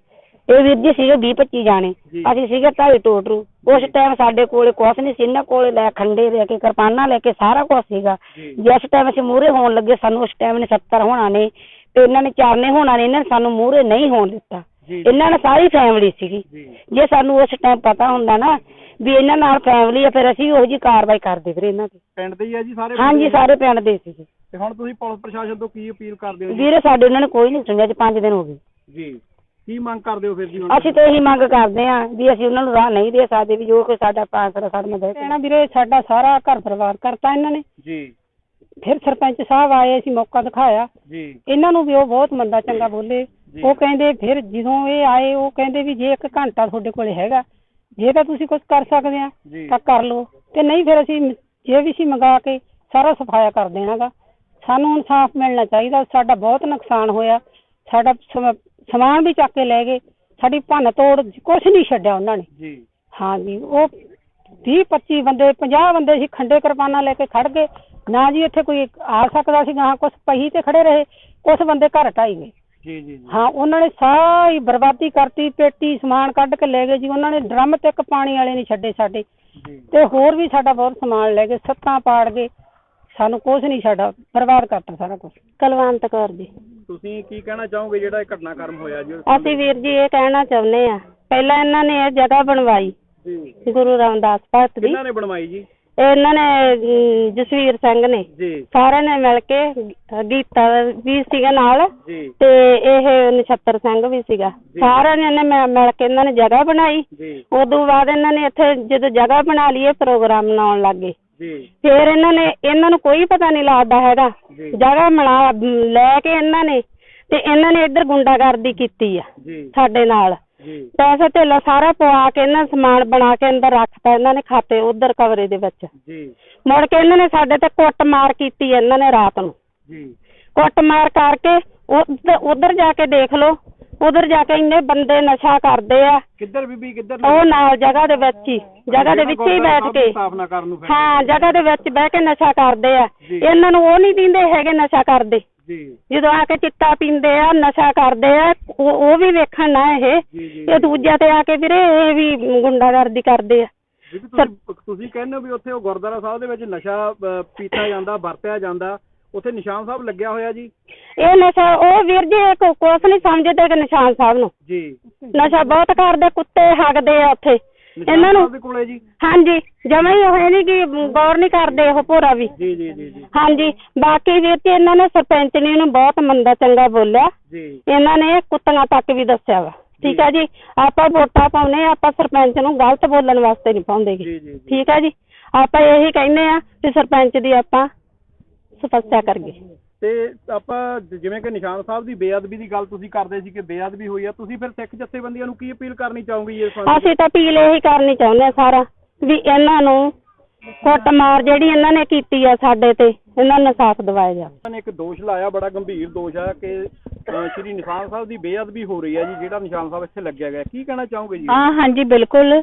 G: ਇਹ ਵੀਰ ਜੀ ਸੀਗੇ 20 25 ਜਾਣੇ। ਅਸੀਂ ਸੀਗੇ ਢਾਈ ਟੋਟਰੂ। ਉਸ ਟਾਈਮ ਸਾਡੇ ਕੋਲੇ ਕੁਛ ਨਹੀਂ ਸੀ। ਇਹਨਾਂ ਕੋਲੇ ਲੈ ਖੰਡੇ ਲੈ ਕੇ ਕਿਰਪਾਨਾਂ ਲੈ ਕੇ ਸਾਰਾ ਕੁਝ ਸੀਗਾ। ਜਿਸ ਟਾਈਮ ਅਸੀਂ ਮੂਹਰੇ ਹੋਣ ਲੱਗੇ ਸਾਨੂੰ ਉਸ ਟਾਈਮ ਨੇ 70 ਹੋਣਾ ਨੇ ਤੇ ਇਹਨਾਂ ਨੇ ਚਾਰਨੇ ਹੋਣਾ ਨੇ ਇਹਨਾਂ ਨੇ ਸਾਨੂੰ ਮੂਹਰੇ ਨਹੀਂ ਹੋਣ ਦਿੱਤਾ। ਇਹਨਾਂ ਨਾਲ ਸਾਰੀ ਫੈਮਿਲੀ ਸੀਗੀ। ਜੇ। ਸਾਨੂੰ ਉਸ ਟਾਈਮ ਪਤਾ ਹੁੰਦਾ ਨਾ ਵੀ ਇਹਨਾਂ ਨਾਲ ਫੈਮਿਲੀ ਆ ਫਿਰ ਅਸੀਂ ਉਹੋ ਜੀ ਕਾਰਵਾਈ ਕਰਦੇ ਵੀਰੇ ਇਹਨਾਂ ਤੇ
A: ਪਿੰਡ ਦੇ ਹੀ ਆ ਜੀ ਸਾਰੇ
G: ਹਾਂਜੀ ਸਾਰੇ ਪਿੰਡ ਦੇ ਸੀਗੇ।
A: ਤੇ ਹੁਣ ਤੁਸੀਂ ਪੁਲਿਸ ਪ੍ਰਸ਼ਾਸਨ ਤੋਂ ਕੀ ਅਪੀਲ ਕਰਦੇ ਹੋ ਜੀ?
G: ਵੀਰੇ ਸਾਡੇ ਉਹਨਾਂ ਨੇ ਕੋਈ ਨਹੀਂ ਸੁਣਿਆ ਅੱਜ 5 ਦਿਨ ਹੋ ਗਏ।
A: ਜੀ। ਕੀ ਮੰਗ ਕਰਦੇ ਹੋ ਫਿਰ ਜੀ ਹੁਣ
G: ਅਸੀਂ ਤਾਂ ਇਹੀ ਮੰਗ ਕਰਦੇ ਆਂ ਵੀ ਅਸੀਂ ਉਹਨਾਂ ਨੂੰ ਰਾਹ ਨਹੀਂ ਦੇ ਸਕਦੇ ਵੀ ਜੋ ਕੋਈ ਸਾਡਾ ਪਾਸਰਾ ਸਾਡੇ ਦੇ
B: ਕਹਿਣਾ ਵੀਰੇ ਸਾਡਾ ਸਾਰਾ ਘਰ ਪਰਿਵਾਰ ਕਰਤਾ ਇਹਨਾਂ ਨੇ।
A: ਜੀ।
B: ਫਿਰ ਸਰਪੰਚ ਸਾਹਿਬ ਆਏ ਅਸੀਂ ਮੌਕਾ ਦਿਖਾਇਆ।
A: ਜੀ।
B: ਇਹਨਾਂ ਨੂੰ ਵੀ ਉਹ ਬਹੁਤ ਮੰਦਾ ਚੰਗਾ ਬੋਲੇ। ਉਹ ਕਹਿੰਦੇ ਫਿਰ ਜਦੋਂ ਇਹ ਆਏ ਉਹ ਕਹਿੰਦੇ ਵੀ ਜੇ ਇੱਕ ਘੰਟਾ ਤੁਹਾਡੇ ਕੋਲੇ ਹੈਗਾ ਜੇ ਤਾਂ ਤੁਸੀਂ ਕੁਝ ਕਰ ਸਕਦੇ ਆ
A: ਜੀ।
B: ਤਾਂ ਕਰ ਲਓ। ਤੇ ਨਹੀਂ ਫਿਰ ਅਸੀਂ ਜੇ ਵੀ ਸੀ ਮੰਗਾ ਕੇ ਸਾਰਾ ਸਫਾਇਆ ਕਰ ਦੇਣਾਗਾ। ਸਾਨੂੰ ਇਨਸਾਫ ਮਿਲਣਾ ਚਾਹੀਦਾ। ਸਾਡਾ ਬਹੁਤ ਨੁਕਸਾਨ ਹੋਇਆ। ਸਾਡਾ ਸਮ- ਸਮਾਨ ਵੀ ਚੱਕ ਕੇ ਲੈ ਗਏ। ਸਾਡੀ ਭੰਨ ਤੋੜ ਕੁਛ ਨਹੀਂ ਛੱਡਿਆ ਉਹਨਾਂ ਨੇ।
A: ਜੀ।
B: ਹਾਂ ਜੀ ਉਹ 20 25 ਬੰਦੇ 50 ਬੰਦੇ ਸੀ ਖੰਡੇ ਕਿਰਪਾਨਾਂ ਲੈ ਕੇ ਖੜ ਗਏ। ਨਾ ਜੀ ਇੱਥੇ ਕੋਈ ਆ ਸਕਦਾ ਸੀ ਨਾ ਕੁਛ ਪਹੀ ਤੇ ਖੜੇ ਰਹੇ। ਕੁਛ ਬੰਦੇ ਘਰ ਢਾਈ ਗਏ।
A: ਜੀ ਜੀ ਜੀ।
B: ਹਾਂ ਉਹਨਾਂ ਨੇ ਸਾਰੀ ਬਰਬਾਦੀ ਕਰਤੀ ਪੇਟੀ ਸਮਾਨ ਕੱਢ ਕੇ ਲੈ ਗਏ ਜੀ। ਉਹਨਾਂ ਨੇ ਡਰਮ ਤੇ ਇੱਕ ਪਾਣੀ ਵਾਲੇ ਨਹੀਂ ਛੱਡੇ ਸਾਡੇ। ਤੇ ਹੋਰ ਵੀ ਸਾਡਾ ਬਹੁਤ ਸਮਾਨ ਲੈ ਗਏ ਸੱਤਾਂ ਪਾੜ ਗਏ। ਸਾਨੂੰ ਕੁਛ ਨਹੀਂ ਸਾਡਾ ਬਰਬਾਦ ਕਰਤਾ ਸਾਰਾ ਕੁਝ
G: ਕਲਵੰਤ ਕੌਰ ਜੀ।
A: ਤੁਸੀਂ ਕੀ ਕਹਿਣਾ ਚਾਹੋਗੇ ਜਿਹੜਾ ਇਹ ਘਟਨਾਕ੍ਰਮ ਹੋਇਆ ਜੀ?
G: ਅਸੀਂ ਵੀਰ ਜੀ ਇਹ ਕਹਿਣਾ ਚਾਹੁੰਦੇ ਆ ਪਹਿਲਾਂ ਇਹਨਾਂ ਨੇ ਇਹ ਜਗ੍ਹਾ ਬਣਵਾਈ।
A: ਜੀ।
G: ਗੁਰੂ ਰਾਮਦਾਸ ਭਗਤ ਦੀ
A: ਕਿਹਨਾਂ ਨੇ ਬਣਵਾਈ ਜੀ?
G: ਇਹਨਾਂ ਨੇ ਅਮ, ਜਸਵੀਰ ਸਿੰਘ ਨੇ।
A: ਜੀ।
G: ਸਾਰਿਆਂ ਨੇ ਮਿਲ ਕੇ ਗੀਤਾ ਵੀ ਸੀਗਾ ਨਾਲ
A: ਜੀ।
G: ਤੇ ਇਹ ਨਛੱਤਰ ਸਿੰਘ ਵੀ ਸੀਗਾ। ਸਾਰਿਆਂ ਨੇ ਇਹਨੇ ਮਿਲ ਕੇ ਇਹਨਾਂ ਨੇ ਜਗ੍ਹਾ ਬਣਾਈ।
A: ਜੀ।
G: ਉਦੋਂ ਬਾਅਦ ਇਹਨਾਂ ਨੇ ਇੱਥੇ ਜਦੋਂ ਜਗ੍ਹਾ ਬਣਾ ਲਈ ਇਹ ਪ੍ਰੋਗਰਾਮ ਮਨਾਉਣ ਲੱਗੇ
A: ਜੀ।
G: ਫਿਰ ਇਹਨਾਂ ਨੇ ਇਹਨਾਂ ਨੂੰ ਕੋਈ ਪਤਾ ਨਹੀਂ ਲੱਗਦਾ ਹੈਗਾ।
A: ਜੀ।
G: ਜਗ੍ਹਾ ਬਣਾ ਲੈ ਕੇ ਇਹਨਾਂ ਨੇ ਤੇ ਇਹਨਾਂ ਨੇ ਇੱਧਰ ਗੁੰਡਾਗਰਦੀ ਕੀਤੀ ਆ
A: ਜੀ।
G: ਸਾਡੇ ਨਾਲ।
A: ਜੀ।
G: ਪੈਸੇ ਧੇਲਾ ਸਾਰਾ ਪਵਾ ਕੇ ਇਹਨਾਂ ਨੇ ਸਮਾਨ ਬਣਾ ਕੇ ਅੰਦਰ ਰੱਖਤਾ ਇਹਨਾਂ ਨੇ ਖਾਤੇ ਉਧਰ ਕਮਰੇ ਦੇ ਵਿੱਚ।
A: ਜੀ।
G: ਮੁੜ ਕੇ ਇਹਨਾਂ ਨੇ ਸਾਡੇ ਤੇ ਕੁੱਟ ਮਾਰ ਕੀਤੀ ਇਹਨਾਂ ਨੇ ਰਾਤ ਨੂੰ।
A: ਜੀ।
G: ਕੁੱਟ ਮਾਰ ਕਰਕੇ ਉਧਰ ਜਾ ਕੇ ਦੇਖ ਲਓ। ਉਧਰ ਜਾ ਕੇ ਇੰਨੇ ਬੰਦੇ ਨਸ਼ਾ ਕਰਦੇ ਆ।
A: ਕਿੱਧਰ ਬੀਬੀ ਕਿੱਧਰ
G: ਉਹ ਨਾਲ ਜਗ੍ਹਾ ਦੇ ਵਿੱਚ ਹੀ ਜਗ੍ਹਾ ਦੇ ਵਿੱਚ ਹੀ ਬੈਠ ਕੇ।
A: ਸਥਾਪਨਾ ਕਰਨ ਨੂੰ ਫਿਰ।
G: ਹਾਂ ਜਗ੍ਹਾ ਦੇ ਵਿੱਚ ਬਹਿ ਕੇ ਨਸ਼ਾ ਕਰਦੇ ਆ।
A: ਜੀ।
G: ਇਹਨਾਂ ਨੂੰ ਉਹ ਨਹੀਂ ਦਿੰਦੇ ਹੈਗੇ ਨਸ਼ਾ ਕਰਦੇ।
A: ਜੀ।
G: ਜਦੋਂ ਆ ਕੇ ਚਿੱਟਾ ਪੀਂਦੇ ਆ ਨਸ਼ਾ ਕਰਦੇ ਆ ਉਹ ਉਹ ਵੀ ਵੇਖਣ ਨਾ ਇਹ।
A: ਜੀ ਜੀ
G: ਇਹ ਦੂਜਿਆਂ ਤੇ ਆ ਕੇ ਵੀਰੇ ਇਹ ਵੀ ਗੁੰਡਾਗਰਦੀ ਕਰਦੇ ਆ।
A: ਬੀਬੀ ਤੁਸੀਂ ਤੁਸੀਂ ਕਹਿੰਦੇ ਹੋ ਵੀ ਉੱਥੇ ਉਹ ਗੁਰਦੁਆਰਾ ਸਾਹਿਬ ਦੇ ਵਿੱਚ ਨਸ਼ਾ ਅ, ਪੀਤਾ ਜਾਂਦਾ ਵਰਤਿਆ ਜਾਂਦਾ। ਉੱਥੇ ਨਿਸ਼ਾਨ ਸਾਹਿਬ ਲੱਗਿਆ ਹੋਇਆ ਜੀ?
G: ਇਹ ਨਸ਼ਾ ਉਹ ਵੀਰ ਜੀ ਇਹ ਕੋ- ਕੁਛ ਨਹੀਂ ਸਮਝਦੇ ਕਿ ਨਿਸ਼ਾਨ ਸਾਹਿਬ ਨੂੰ।
A: ਜੀ।
G: ਨਸ਼ਾ ਬਹੁਤ ਕਰਦੇ ਕੁੱਤੇ ਹੱਗਦੇ ਆ ਉੱਥੇ। ਇਹਨਾਂ ਨੂੰ
A: ਦੇ ਕੋਲੇ ਜੀ?
G: ਹਾਂਜੀ ਜਮਾਂ ਹੀ ਉਹ ਹੈ ਨਹੀਂ ਕਿ ਗੌਰ ਨਹੀਂ ਕਰਦੇ ਉਹ ਭੋਰਾ ਵੀ।
A: ਜੀ ਜੀ ਜੀ ਜੀ।
G: ਹਾਂਜੀ ਬਾਕੀ ਵੀਰ ਜੀ ਇਹਨਾਂ ਨੇ ਸਰਪੰਚ ਨੇ ਇਹਨੂੰ ਬਹੁਤ ਮੰਦਾ ਚੰਗਾ ਬੋਲਿਆ।
A: ਜੀ।
G: ਇਹਨਾਂ ਨੇ ਕੁੱਤੀਆਂ ਤੱਕ ਵੀ ਦੱਸਿਆ ਵਾ। ਠੀਕ ਹੈ ਜੀ? ਆਪਾਂ ਵੋਟਾਂ ਪਾਉਨੇ ਆਪਾਂ ਸਰਪੰਚ ਨੂੰ ਗਲਤ ਬੋਲਣ ਵਾਸਤੇ ਨਹੀਂ ਪਾਉਂਦੇ ਗੇ।
A: ਜੀ ਜੀ ਜੀ।
G: ਠੀਕ ਹੈ ਜੀ? ਆਪਾਂ ਇਹੀ ਕਹਿੰਦੇ ਆ ਕਿ ਸਰਪੰਚ ਦੀ ਆਪਾਂ ਸਪੱਸ਼ਟਤਾ ਕਰੀਏ
A: ਤੇ ਆਪਾਂ ਜਿਵੇਂ ਕਿ ਨਿਸ਼ਾਨ ਸਾਹਿਬ ਦੀ ਬੇਅਦਬੀ ਦੀ ਗੱਲ ਤੁਸੀਂ ਕਰਦੇ ਸੀ ਕਿ ਬੇਅਦਬੀ ਹੋਈ ਆ ਤੁਸੀਂ ਫਿਰ ਸਿੱਖ ਜਥੇਬੰਦੀਆਂ ਨੂੰ ਕੀ ਅਪੀਲ ਕਰਨੀ ਚਾਹੋਗੇ ਜੀ ਇਸ ਸੰਬੰਧ
G: ਅਸੀਂ ਤਾਂ ਅਪੀਲ ਇਹੀ ਕਰਨੀ ਚਾਹੁੰਦੇ ਆ ਸਾਰਾ ਵੀ ਇਹਨਾਂ ਨੂੰ ਕੁੱਟਮਾਰ ਜਿਹੜੀ ਇਹਨਾਂ ਨੇ ਕੀਤੀ ਆ ਸਾਡੇ ਤੇ ਇਹਨਾਂ ਨੂੰ ਇਨਸਾਫ ਦਿਵਾਇਆ ਜਾਵੇ।
A: ਉਹਨਾਂ ਨੇ ਇੱਕ ਦੋਸ਼ ਲਾਇਆ ਬੜਾ ਗੰਭੀਰ ਦੋਸ਼ ਆ ਕਿ ਸ਼੍ਰੀ ਨਿਸ਼ਾਨ ਸਾਹਿਬ ਦੀ ਬੇਅਦਬੀ ਹੋ ਰਹੀ ਹੈ ਜੀ ਜਿਹੜਾ ਨਿਸ਼ਾਨ ਸਾਹਿਬ ਇੱਥੇ ਲੱਗਿਆ ਗਿਆ। ਕੀ ਕਹਿਣਾ ਚਾਹੋਗੇ ਜੀ?
B: ਹਾਂ ਹਾਂਜੀ ਬਿਲਕੁਲ।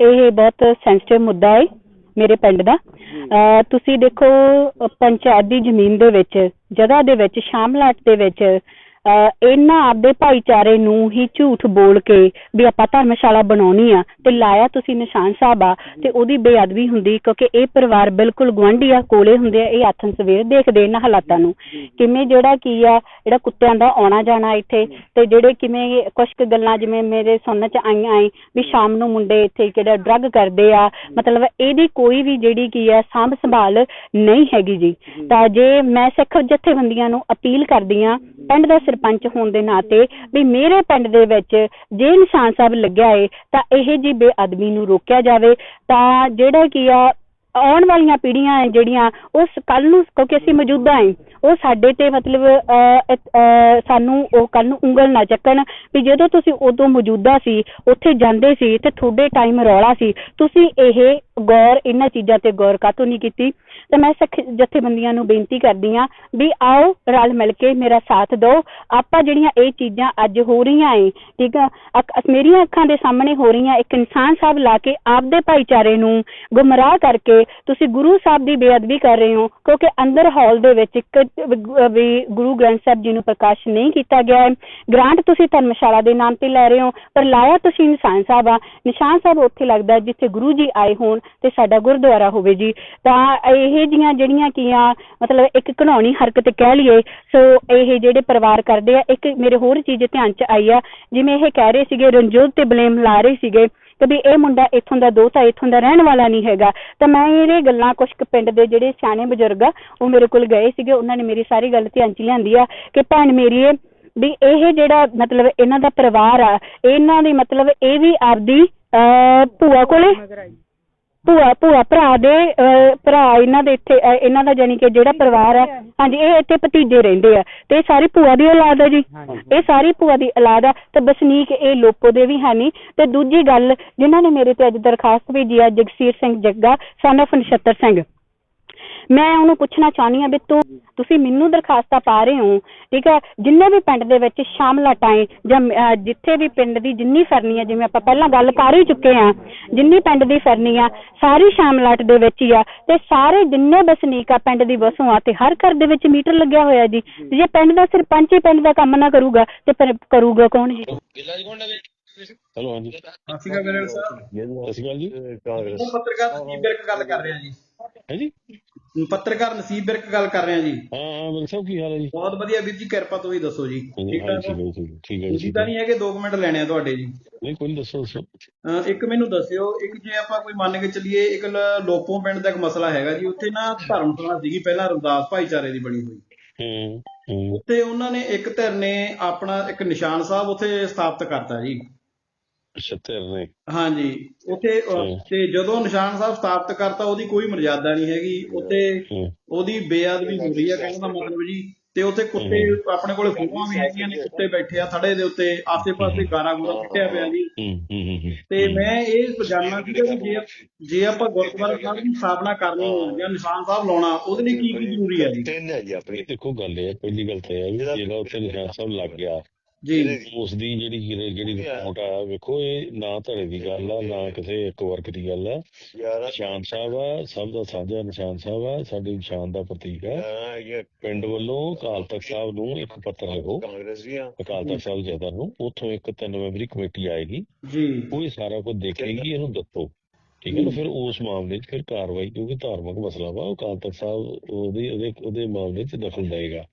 B: ਇਹ ਬਹੁਤ ਸੈਂਸਿਟਿਵ ਮੁੱਦਾ ਹੈ ਮੇਰੇ ਪਿੰਡ ਦਾ। ਤੁਸੀਂ ਦੇਖੋ ਪੰਚਾਇਤ ਦੀ ਜ਼ਮੀਨ ਦੇ ਵਿੱਚ ਜਗ੍ਹਾ ਦੇ ਵਿੱਚ ਸ਼ਾਮਲਾਟ ਦੇ ਵਿੱਚ ਇਹਨਾਂ ਆਪਦੇ ਭਾਈਚਾਰੇ ਨੂੰ ਹੀ ਝੂਠ ਬੋਲ ਕੇ ਵੀ ਆਪਾਂ ਧਰਮਸ਼ਾਲਾ ਬਣਾਉਣੀ ਆ ਤੇ ਲਾਇਆ ਤੁਸੀਂ ਨਿਸ਼ਾਨ ਸਾਹਿਬ ਆ ਤੇ ਉਹਦੀ ਬੇਅਦਬੀ ਹੁੰਦੀ ਕਿਉਂਕਿ ਇਹ ਪਰਿਵਾਰ ਬਿਲਕੁਲ ਗੁਆਂਢੀ ਆ ਕੋਲੇ ਹੁੰਦੇ ਆ, ਇਹ ਆਥਨ ਸਵੇਰ ਦੇਖਦੇ ਇਹਨਾਂ ਹਾਲਾਤਾਂ ਨੂੰ। ਕਿਵੇਂ ਜਿਹੜਾ ਕੀ ਆ, ਜਿਹੜਾ ਕੁੱਤਿਆਂ ਦਾ ਆਉਣਾ ਜਾਣਾ ਇੱਥੇ ਤੇ ਜਿਹੜੇ ਕਿਵੇਂ ਕੁਝ ਕੁ ਗੱਲਾਂ ਜਿਵੇਂ ਮੇਰੇ ਸੁਣਨ ਚ ਆਈਆਂ ਏ ਵੀ ਸ਼ਾਮ ਨੂੰ ਮੁੰਡੇ ਇੱਥੇ ਕਿਹੜਾ ਡਰੱਗ ਕਰਦੇ ਆ, ਮਤਲਬ ਇਹਦੀ ਕੋਈ ਵੀ ਜਿਹੜੀ ਕੀ ਆ ਸਾਂਭ ਸੰਭਾਲ ਨਹੀਂ ਹੈਗੀ ਜੀ। ਤਾਂ ਜੇ ਮੈਂ ਸਿੱਖ ਜਥੇਬੰਦੀਆਂ ਨੂੰ ਅਪੀਲ ਕਰਦੀ ਆ, ਪਿੰਡ ਦਾ ਸਰਪੰਚ ਹੋਣ ਦੇ ਨਾਤੇ ਵੀ ਮੇਰੇ ਪਿੰਡ ਦੇ ਵਿੱਚ ਜੇ ਨਿਸ਼ਾਨ ਸਾਹਿਬ ਲੱਗਿਆ ਏ ਤਾਂ ਇਹ ਜੀ ਬੇਅਦਬੀ ਨੂੰ ਰੋਕਿਆ ਜਾਵੇ ਤਾਂ ਜਿਹੜਾ ਕੀ ਆ ਆਉਣ ਵਾਲੀਆਂ ਪੀੜ੍ਹੀਆਂ ਹੈ ਜਿਹੜੀਆਂ ਉਸ ਕੱਲ ਨੂੰ ਕਿਉਂਕਿ ਅਸੀਂ ਮੌਜੂਦਾ ਹੈ ਉਹ ਸਾਡੇ ਤੇ ਮਤਲਬ ਅਹ, ਸਾਨੂੰ ਉਹ ਕੱਲ ਨੂੰ ਉਂਗਲ ਨਾ ਚੱਕਣ ਵੀ ਜਦੋਂ ਤੁਸੀਂ ਉਦੋਂ ਮੌਜੂਦਾ ਸੀ ਉੱਥੇ ਜਾਂਦੇ ਸੀ ਤੇ ਤੁਹਾਡੇ ਟਾਈਮ ਰੌਲਾ ਸੀ ਤੁਸੀਂ ਇਹ ਗੌਰ ਇਹਨਾਂ ਚੀਜ਼ਾਂ ਤੇ ਗੌਰ ਕਾਤੋਂ ਨਹੀਂ ਕੀਤੀ? ਤੇ ਮੈਂ ਸਿੱਖ ਜਥੇਬੰਦੀਆਂ ਨੂੰ ਬੇਨਤੀ ਕਰਦੀ ਆ ਵੀ ਆਓ ਰਲ ਮਿਲ ਕੇ ਮੇਰਾ ਸਾਥ ਦਿਓ। ਆਪਾਂ ਜਿਹੜੀਆਂ ਇਹ ਚੀਜ਼ਾਂ ਅੱਜ ਹੋ ਰਹੀਆਂ ਏ, ਠੀਕ ਆ? ਮੇਰੀਆਂ ਅੱਖਾਂ ਦੇ ਸਾਹਮਣੇ ਹੋ ਰਹੀਆਂ, ਇੱਕ ਇਨਸਾਨ ਸਾਹਿਬ ਲਾ ਕੇ ਆਪਦੇ ਭਾਈਚਾਰੇ ਨੂੰ ਗੁੰਮਰਾਹ ਕਰਕੇ ਤੁਸੀਂ ਗੁਰੂ ਸਾਹਿਬ ਦੀ ਬੇਅਦਬੀ ਕਰ ਰਹੇ ਹੋ, ਕਿਉਂਕਿ ਅੰਦਰ ਹਾਲ ਦੇ ਵਿੱਚ ਇੱਕ ਵੀ ਗੁਰੂ ਗ੍ਰੰਥ ਸਾਹਿਬ ਜੀ ਨੂੰ ਪ੍ਰਕਾਸ਼ ਨਹੀਂ ਕੀਤਾ ਗਿਆ ਹੈ ਗ੍ਰਾਂਟ ਤੁਸੀਂ ਧਰਮਸ਼ਾਲਾ ਦੇ ਨਾਮ ਤੇ ਲੈ ਰਹੇ ਹੋ, ਪਰ ਲਾਇਆ ਤੁਸੀਂ ਨਿਸ਼ਾਨ ਸਾਹਿਬ ਆ। ਨਿਸ਼ਾਨ ਸਾਹਿਬ ਉੱਥੇ ਲੱਗਦਾ ਜਿੱਥੇ ਗੁਰੂ ਜੀ ਆਏ ਹੋਣ ਤੇ ਸਾਡਾ ਗੁਰਦੁਆਰਾ ਹੋਵੇ ਜੀ। ਤਾਂ ਇਹ ਜੀਆਂ ਜਿਹੜੀਆਂ ਕੀ ਆ, ਮਤਲਬ ਇੱਕ ਘਿਨਾਉਣੀ ਹਰਕਤ ਕਹਿ ਲਈਏ, ਸੋ ਇਹ ਜਿਹੜੇ ਪਰਿਵਾਰ ਕਰਦੇ ਆ, ਇੱਕ ਮੇਰੇ ਹੋਰ ਚੀਜ਼ ਧਿਆਨ ਚ ਆਈ ਆ, ਜਿਵੇਂ ਇਹ ਕਹਿ ਰਹੇ ਸੀਗੇ, ਰਣਜੋਤ ਤੇ ਬਲੇਮ ਲਾ ਰਹੇ ਸੀਗੇ ਕਿ ਵੀ ਇਹ ਮੁੰਡਾ ਇੱਥੋਂ ਦਾ ਦੋਤਾ ਇੱਥੋਂ ਦਾ ਰਹਿਣ ਵਾਲਾ ਨਹੀਂ ਹੈਗਾ। ਤਾਂ ਮੈਂ ਇਹ ਗੱਲਾਂ ਕੁਝ ਪਿੰਡ ਦੇ ਜਿਹੜੇ ਸਿਆਣੇ ਬਜ਼ੁਰਗ ਆ, ਉਹ ਮੇਰੇ ਕੋਲ ਗਏ ਸੀਗੇ, ਉਹਨਾਂ ਨੇ ਮੇਰੀ ਸਾਰੀ ਗੱਲ ਧਿਆਨ ਚ ਲਿਆਂਦੀ ਆ ਕਿ ਭੈਣ ਮੇਰੀ ਇਹ ਵੀ ਇਹ ਜਿਹੜਾ ਮਤਲਬ ਇਹਨਾਂ ਦਾ ਪਰਿਵਾਰ ਆ, ਇਹਨਾਂ ਦੀ ਮਤਲਬ ਇਹ ਵੀ ਆਪਦੀ, ਅਹ ਭੂਆ ਕੋਲੇ? ਭੂਆ ਭੂਆ ਭਰਾ ਦੇ ਅਹ, ਭਰਾ ਇਹਨਾਂ ਦੇ ਇੱਥੇ ਅਹ, ਇਹਨਾਂ ਦਾ ਜਾਨੀ ਕਿ ਜਿਹੜਾ ਪਰਿਵਾਰ ਹੈ। ਹਾਂਜੀ ਇਹ ਇੱਥੇ ਭਤੀਜੇ ਰਹਿੰਦੇ ਆ। ਤੇ ਇਹ ਸਾਰੀ ਭੂਆ ਦੀ ਔਲਾਦ ਹੈ ਜੀ। ਇਹ ਸਾਰੀ ਭੂਆ ਦੀ ਔਲਾਦ ਆ। ਤੇ ਬਸਨੀਕ ਇਹ ਲੋਪੋ ਦੇ ਵੀ ਹੈ ਨਹੀਂ। ਤੇ ਦੂਜੀ ਗੱਲ ਜਿਨ੍ਹਾਂ ਨੇ ਮੇਰੇ ਤੇ ਅੱਜ ਦਰਖਾਸਤ ਭੇਜੀ ਆ ਜਗਸੀਰ ਸਿੰਘ ਜੱਗਾ son of ਨਛੱਤਰ ਸਿੰਘ। ਮੈਂ ਉਹਨੂੰ ਪੁੱਛਣਾ ਚਾਹਨੀ ਆ ਵੀ ਤੂੰ ਤੁਸੀਂ ਮੈਨੂੰ ਦਰਖਾਸਤਾਂ ਪਾ ਰਹੇ ਹੋ ਠੀਕ ਹੈ? ਜਿੰਨੇ ਵੀ ਪਿੰਡ ਦੇ ਵਿੱਚ ਸ਼ਾਮਲਾਟਾਂ ਏ ਜਾਂ ਜਿੱਥੇ ਵੀ ਪਿੰਡ ਦੀ ਜਿੰਨੀ ਫਰਨੀ ਆ ਜਿਵੇਂ ਆਪਾਂ ਪਹਿਲਾਂ ਗੱਲ ਕਰ ਹੀ ਚੁੱਕੇ ਆ ਜਿੰਨੀ ਪਿੰਡ ਦੀ ਫਰਨੀ ਆ ਸਾਰੀ ਸ਼ਾਮਲਾਟ ਦੇ ਵਿੱਚ ਹੀ ਆ ਤੇ ਸਾਰੇ ਜਿੰਨੇ ਵਸਨੀਕ ਆ ਪਿੰਡ ਦੀ ਵਸੋਂ ਆ ਤੇ ਹਰ ਘਰ ਦੇ ਵਿੱਚ ਮੀਟਰ ਲੱਗਿਆ ਹੋਇਆ ਜੀ। ਜੇ ਪਿੰਡ ਦਾ ਸਰਪੰਚ ਹੀ ਪਿੰਡ ਦਾ ਕੰਮ ਨਾ ਕਰੂਗਾ ਤੇ ਫਿਰ ਕਰੂਗਾ ਕੌਣ ਜੀ?
H: ਹੈਲੋ ਹਾਂਜੀ।
A: ਸਤਿ ਸ਼੍ਰੀ ਅਕਾਲ ਮੇਰੇ ਸਾਹਿਬ।
H: ਸਤਿ ਸ਼੍ਰੀ ਅਕਾਲ ਜੀ। ਕਾਂਗਰਸ
A: ਪੱਤਰਕਾਰ ਨਸੀਬ ਬਿਰਕ ਗੱਲ ਕਰ ਰਿਹਾ ਜੀ?
H: ਹੈ ਜੀ?
A: ਪੱਤਰਕਾਰ ਨਸੀਬ ਬਿਰਕ ਗੱਲ ਕਰ ਰਿਹਾ ਜੀ।
H: ਹਾਂ ਹਾਂ ਮੇਰੇ ਸਾਹਿਬ ਕੀ ਹਾਲ ਹੈ ਜੀ?
A: ਬਹੁਤ ਵਧੀਆ ਵੀਰ ਜੀ ਕਿਰਪਾ ਤੁਸੀਂ ਦੱਸੋ ਜੀ। ਠੀਕ
H: ਹਾਂ
A: ਠਾਕ
H: ਠੀਕ
A: ਹੋ?
H: ਹੈ ਹੈ, ਹੈ ਜੀ,
A: ਤਾਂ
H: ਹੈ
A: ਨਹੀਂ ਹੈਗੇ 2 ਮਿੰਟ ਲੈਣੇ ਆ ਤੁਹਾਡੇ ਜੀ।
H: ਨਹੀਂ ਕੋਈ ਦੱਸੋ
A: ਅਹ ਇੱਕ ਮੈਨੂੰ ਦੱਸਿਓ ਇੱਕ ਜੇ ਆਪਾਂ ਕੋਈ ਮੰਨ ਕੇ ਚੱਲੀਏ ਇੱਕ ਲੋਪੋਂ ਪਿੰਡ ਦਾ ਇੱਕ ਮਸਲਾ ਹੈਗਾ ਜੀ ਉੱਥੇ ਨਾ ਧਰਮਸ਼ਾਲਾ ਸੀਗੀ ਪਹਿਲਾਂ ਰਮਦਾਸ ਭਾਈਚਾਰੇ ਦੀ ਬਣੀ ਹੋਈ।
H: ਹੂੰ ਹੂੰ।
A: ਉੱਥੇ ਉਹਨਾਂ ਨੇ ਇੱਕ ਧਿਰ ਨੇ ਆਪਣਾ ਇੱਕ ਨਿਸ਼ਾਨ ਸਾਹਿਬ ਉੱਥੇ ਸਥਾਪਿਤ ਕਰਤਾ ਜੀ।
H: ਛੱਤਰ ਨੇ।
A: ਹਾਂਜੀ ਉੱਥੇ। ਤੇ ਜਦੋਂ ਨਿਸ਼ਾਨ ਸਾਹਿਬ ਸਥਾਪਿਤ ਕਰਤਾ ਉਹਦੀ ਕੋਈ ਮਰਜ਼ਾਦਾ ਨਹੀਂ ਹੈਗੀ। ਉੱਥੇ ਉਹਦੀ ਬੇਅਦਬੀ ਹੋ ਰਹੀ ਹੈ ਕਹਿਣ ਦਾ ਮਤਲਬ ਜੀ। ਤੇ ਉੱਥੇ ਕੁੱਤੇ ਆਪਣੇ ਕੋਲੇ ਫੋਟੋਆਂ ਵੀ ਹੈਗੀਆਂ ਨੇ ਕੁੱਤੇ ਬੈਠੇ ਆ ਥੜੇ ਦੇ ਉੱਤੇ ਆਸੇ-ਪਾਸੇ ਗਾਰਾ ਗੋਰਾ ਸੁੱਟਿਆ ਪਿਆ ਜੀ। ਤੇ ਮੈਂ ਇਹ ਜਾਣਨਾ ਸੀਗਾ ਕਿ ਜੇ ਜੇ ਆਪਾਂ ਗੁਰਦੁਆਰਾ ਸਾਹਿਬ ਦੀ ਸਥਾਪਨਾ ਕਰਨੀ ਹੈ ਜਾਂ ਨਿਸ਼ਾਨ ਸਾਹਿਬ ਲਾਉਣਾ ਉਹਦੇ ਲਈ ਕੀ ਕੀ ਜ਼ਰੂਰੀ ਹੈ ਜੀ?
H: ਤਿੰਨ ਹੈ ਜੀ ਆਪਣੀ। ਦੇਖੋ ਗੱਲ ਇਹ ਪਹਿਲੀ ਗੱਲ ਤਾਂ ਇਹ ਹੈ ਜਿਹੜਾ ਉੱਥੇ ਨਿਸ਼ਾਨ ਸਾਹਿਬ ਲੱਗ ਗਿਆ
A: ਜੀ।
H: ਉਸ ਦੀ ਜਿਹੜੀ ਜਿਹੜੀ ਜਿਹੜੀ ਰਿਪੋਰਟ ਆ ਵੇਖੋ ਇਹ ਨਾ ਧੜੇ ਦੀ ਗੱਲ ਆ ਨਾ ਕਿਸੇ ਇੱਕ ਵਰਗ ਦੀ ਗੱਲ ਆ। ਨਿਸ਼ਾਨ ਸਾਹਿਬ ਆ ਸਭ ਦਾ ਸਾਂਝਾ ਨਿਸ਼ਾਨ ਸਾਹਿਬ ਆ ਸਾਡੀ ਨਿਸ਼ਾਨ ਦਾ ਪ੍ਰਤੀਕ ਆ। ਪਿੰਡ ਵੱਲੋਂ ਅਕਾਲ ਤਖਤ ਸਾਹਿਬ ਨੂੰ ਇੱਕ ਪੱਤਰ ਲਿਖੋ। ਅਕਾਲ ਤਖਤ ਸਾਹਿਬ ਜਦਰ ਨੂੰ ਉੱਥੋਂ ਇੱਕ ਤਿੰਨ ਮੈਂਬਰੀ ਕਮੇਟੀ ਆਏਗੀ।
A: ਜੀ।
H: ਉਹ ਇਹ ਸਾਰਾ ਕੁਝ ਦੇਖੇਗੀ ਇਹਨੂੰ ਦੱਸੋ। ਠੀਕ ਹੈ ਨਾ ਫਿਰ ਉਸ ਮਾਮਲੇ 'ਚ ਫਿਰ ਕਾਰਵਾਈ ਕਿਉਂਕਿ ਧਾਰਮਿਕ ਮਸਲਾ ਵਾ ਉਹ ਅਕਾਲ ਤਖਤ ਸਾਹਿਬ ਉਹਦੇ ਉਹਦੇ ਉਹਦੇ ਮਾਮਲੇ 'ਚ ਦਖਲ ਦੇਗਾ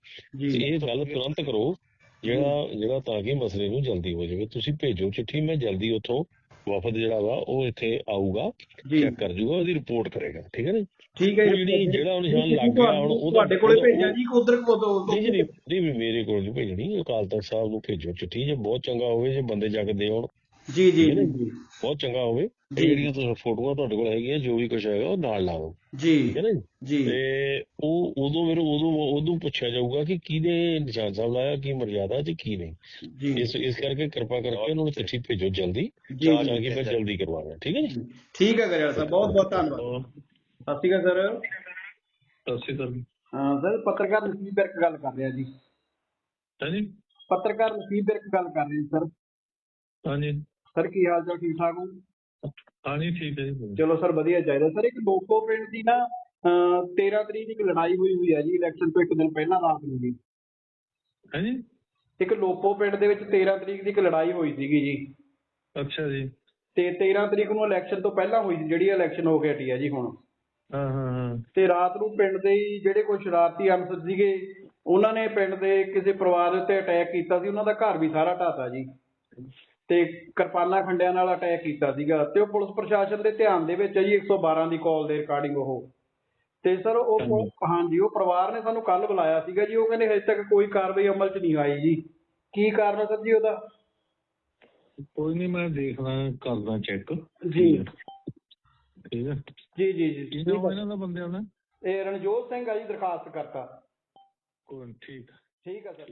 H: ਇਹ ਗੱਲ ਤੁਰੰਤ ਕਰੋ ਜਿਹੜਾ ਜਿਹੜਾ ਤਾਂ ਕਿ ਮਸਲੇ ਨੂੰ ਜਲਦੀ ਹੋ ਜਾਵੇ ਤੁਸੀਂ ਭੇਜੋ ਚਿੱਠੀ ਮੈਂ ਜਲਦੀ ਉੱਥੋਂ ਵਫਦ ਜਿਹੜਾ ਵਾ ਉਹ ਇੱਥੇ ਆਊਗਾ ਚੈੱਕ ਕਰ ਜੂਗਾ ਉਹਦੀ ਰਿਪੋਰਟ ਕਰੇਗਾ ਠੀਕ ਹੈ ਨਾ
A: ਠੀਕ ਹੈ
H: ਉਹ
A: ਜੀ
H: ਜਿਹੜੀ ਜਿਹੜਾ ਉਹ ਨਿਸ਼ਾਨ ਲੱਗ ਗਿਆ ਹੁਣ ਉਹਦਾ-
A: ਤੁਹਾਡੇ ਕੋਲੇ ਭੇਜਿਆ ਜੀ ਉਧਰ
H: ਨਹੀਂ ਜੀ ਨਹੀਂ ਨਹੀਂ ਵੀ ਮੇਰੇ ਕੋਲ ਨਹੀਂ ਭੇਜਣੀ ਅਕਾਲ ਤਖਤ ਸਾਹਿਬ ਨੂੰ ਭੇਜੋ ਚਿੱਠੀ ਜੇ ਬਹੁਤ ਚੰਗਾ ਹੋਵੇ ਜੇ ਬੰਦੇ ਜਾ ਕੇ ਦੇ ਆਉਣ
A: ਜੀ ਜੀ ਜੀ।
H: ਬਹੁਤ ਚੰਗਾ ਹੋਵੇ। ਜਿਹੜੀਆਂ ਤੁਸੀਂ ਫੋਟੋਆਂ ਤੁਹਾਡੇ ਕੋਲ ਹੈਗੀਆਂ ਜੋ ਵੀ ਕੁਝ ਹੈਗਾ ਉਹ ਨਾਲ ਲਾ ਦਿਓ।
A: ਜੀ।
H: ਠੀਕ ਹੈ ਨਾ ਜੀ? ਤੇ ਉਹ ਉਦੋਂ ਫਿਰ ਉਦੋਂ ਉਦੋਂ ਪੁੱਛਿਆ ਜਾਊਗਾ ਕਿ ਕਿਹਦੇ ਨਿਸ਼ਾਨ ਸਾਹਿਬ ਲਾਇਆ ਕੀ ਮਰਜ਼ਾਦਾ ਤੇ ਕੀ ਨਹੀਂ।
A: ਜੀ।
H: ਇਸ ਇਸ ਕਰਕੇ ਕਿਰਪਾ ਕਰਕੇ ਉਹਨਾਂ ਨੂੰ ਚਿੱਠੀ ਭੇਜੋ ਜਲਦੀ।
A: ਜੀ,
H: ਤਾਂ
A: ਜੀ।
H: ਕਿ ਮੈਂ ਜਲਦੀ ਕਰਵਾਵਾਂ ਠੀਕ ਹੈ ਜੀ?
A: ਠੀਕ ਹੈ ਗਰੇਵਾਲ ਸਾਹਿਬ ਬਹੁਤ ਬਹੁਤ ਧੰਨਵਾਦ। ਸਤਿ ਸ਼੍ਰੀ ਅਕਾਲ ਸਰ।
H: ਸਤਿ ਸ਼੍ਰੀ ਅਕਾਲ
A: ਹਾਂ ਸਰ ਪੱਤਰਕਾਰ ਨਸੀਬ ਬਿਰਕ ਗੱਲ ਕਰ ਰਿਹਾ ਜੀ।
H: ਹਾਂਜੀ।
A: ਪੱਤਰਕਾਰ ਨਸੀਬ ਬਿਰਕ ਗੱਲ ਕਰ ਰਹੇ ਸਰ।
H: ਹਾਂਜੀ।
A: ਸਰ ਕੀ ਹਾਲ ਚਾਲ? ਠੀਕ ਠਾਕ ਹੋ?
H: ਹਾਂਜੀ ਠੀਕ ਹੈ ਜੀ
A: ਚਲੋ ਸਰ ਵਧੀਆ ਚਾਹੀਦਾ। ਸਰ ਇੱਕ ਲੋਕੋ ਪਿੰਡ ਦੀ ਨਾ ਅਹ, 13 ਤਰੀਕ ਦੀ ਇੱਕ ਲੜਾਈ ਹੋਈ ਹੋਈ ਹੈ ਜੀ ਇਲੈਕਸ਼ਨ ਤੋਂ ਇੱਕ ਦਿਨ ਪਹਿਲਾਂ ਰਾਤ ਨੂੰ ਜੀ?
H: ਹਾਂਜੀ
A: ਇੱਕ ਲੋਪੋ ਪਿੰਡ ਦੇ ਵਿੱਚ 13 ਤਰੀਕ ਦੀ ਇੱਕ ਲੜਾਈ ਹੋਈ ਸੀਗੀ ਜੀ।
H: ਅੱਛਾ ਜੀ।
A: ਤੇ 13 ਤਰੀਕ ਨੂੰ ਇਲੈਕਸ਼ਨ ਤੋਂ ਪਹਿਲਾਂ ਹੋਈ ਸੀ ਜਿਹੜੀ ਇਲੈਕਸ਼ਨ ਹੋ ਕੇ ਹਟੀ ਹੈ ਜੀ ਹੁਣ।
H: ਹਾਂ ਹਾਂ ਹਾਂ।
A: ਤੇ ਰਾਤ ਨੂੰ ਪਿੰਡ ਦੇ ਹੀ ਜਿਹੜੇ ਕੋਈ ਸ਼ਰਾਰਤੀ ਅਨਸਰ ਸੀਗੇ ਉਹਨਾਂ ਨੇ ਪਿੰਡ ਦੇ ਕਿਸੇ ਪਰਿਵਾਰ ਦੇ ਉੱਤੇ ਅਟੈਕ ਕੀਤਾ ਸੀ ਉਹਨਾਂ ਦਾ ਘਰ ਵੀ ਸਾਰਾ ਢਾਤਾ ਜੀ। ਤੇ ਕਿਰਪਾਨਾਂ ਖੰਡਿਆਂ ਨਾਲ ਅਟੈਕ ਕੀਤਾ ਸੀਗਾ ਤੇ ਉਹ ਪੁਲਿਸ ਪ੍ਰਸ਼ਾਸਨ ਦੇ ਧਿਆਨ ਦੇ ਵਿੱਚ ਜੀ 112 ਦੀ ਕਾਲ ਦੇ ਰਿਕਾਰਡਿੰਗ ਉਹ। ਤੇ ਸਰ ਉਹ
H: ਹਾਂਜੀ।
A: ਉਹ ਪਰਿਵਾਰ ਨੇ ਸਾਨੂੰ ਕੱਲ ਬੁਲਾਇਆ ਸੀਗਾ ਜੀ ਉਹ ਕਹਿੰਦੇ ਹਜੇ ਤੱਕ ਕੋਈ ਕਾਰਵਾਈ ਅਮਲ 'ਚ ਨਹੀਂ ਆਈ ਜੀ। ਕੀ ਕਾਰਨ ਹੈ ਸਰ ਜੀ ਉਹਦਾ?
H: ਕੋਈ ਨਹੀਂ ਮੈਂ ਦੇਖਦਾ ਕਰਦਾ ਚੈੱਕ
A: ਜੀ।
H: ਠੀਕ ਹੈ
A: ਜੀ ਜੀ ਜੀ
H: ਕੀ
A: ਠੀਕ
H: ਨਾਮ
A: ਹੈ।
H: ਇਹਨਾਂ ਦਾ ਬੰਦਿਆਂ ਦਾ?
A: ਇਹ ਰਣਜੋਤ ਸਿੰਘ ਆ ਜੀ ਦਰਖਾਸਤ ਕਰਤਾ।
H: ਕੋਈ ਠੀਕ।
A: ਠੀਕ ਹੈ ਸਰ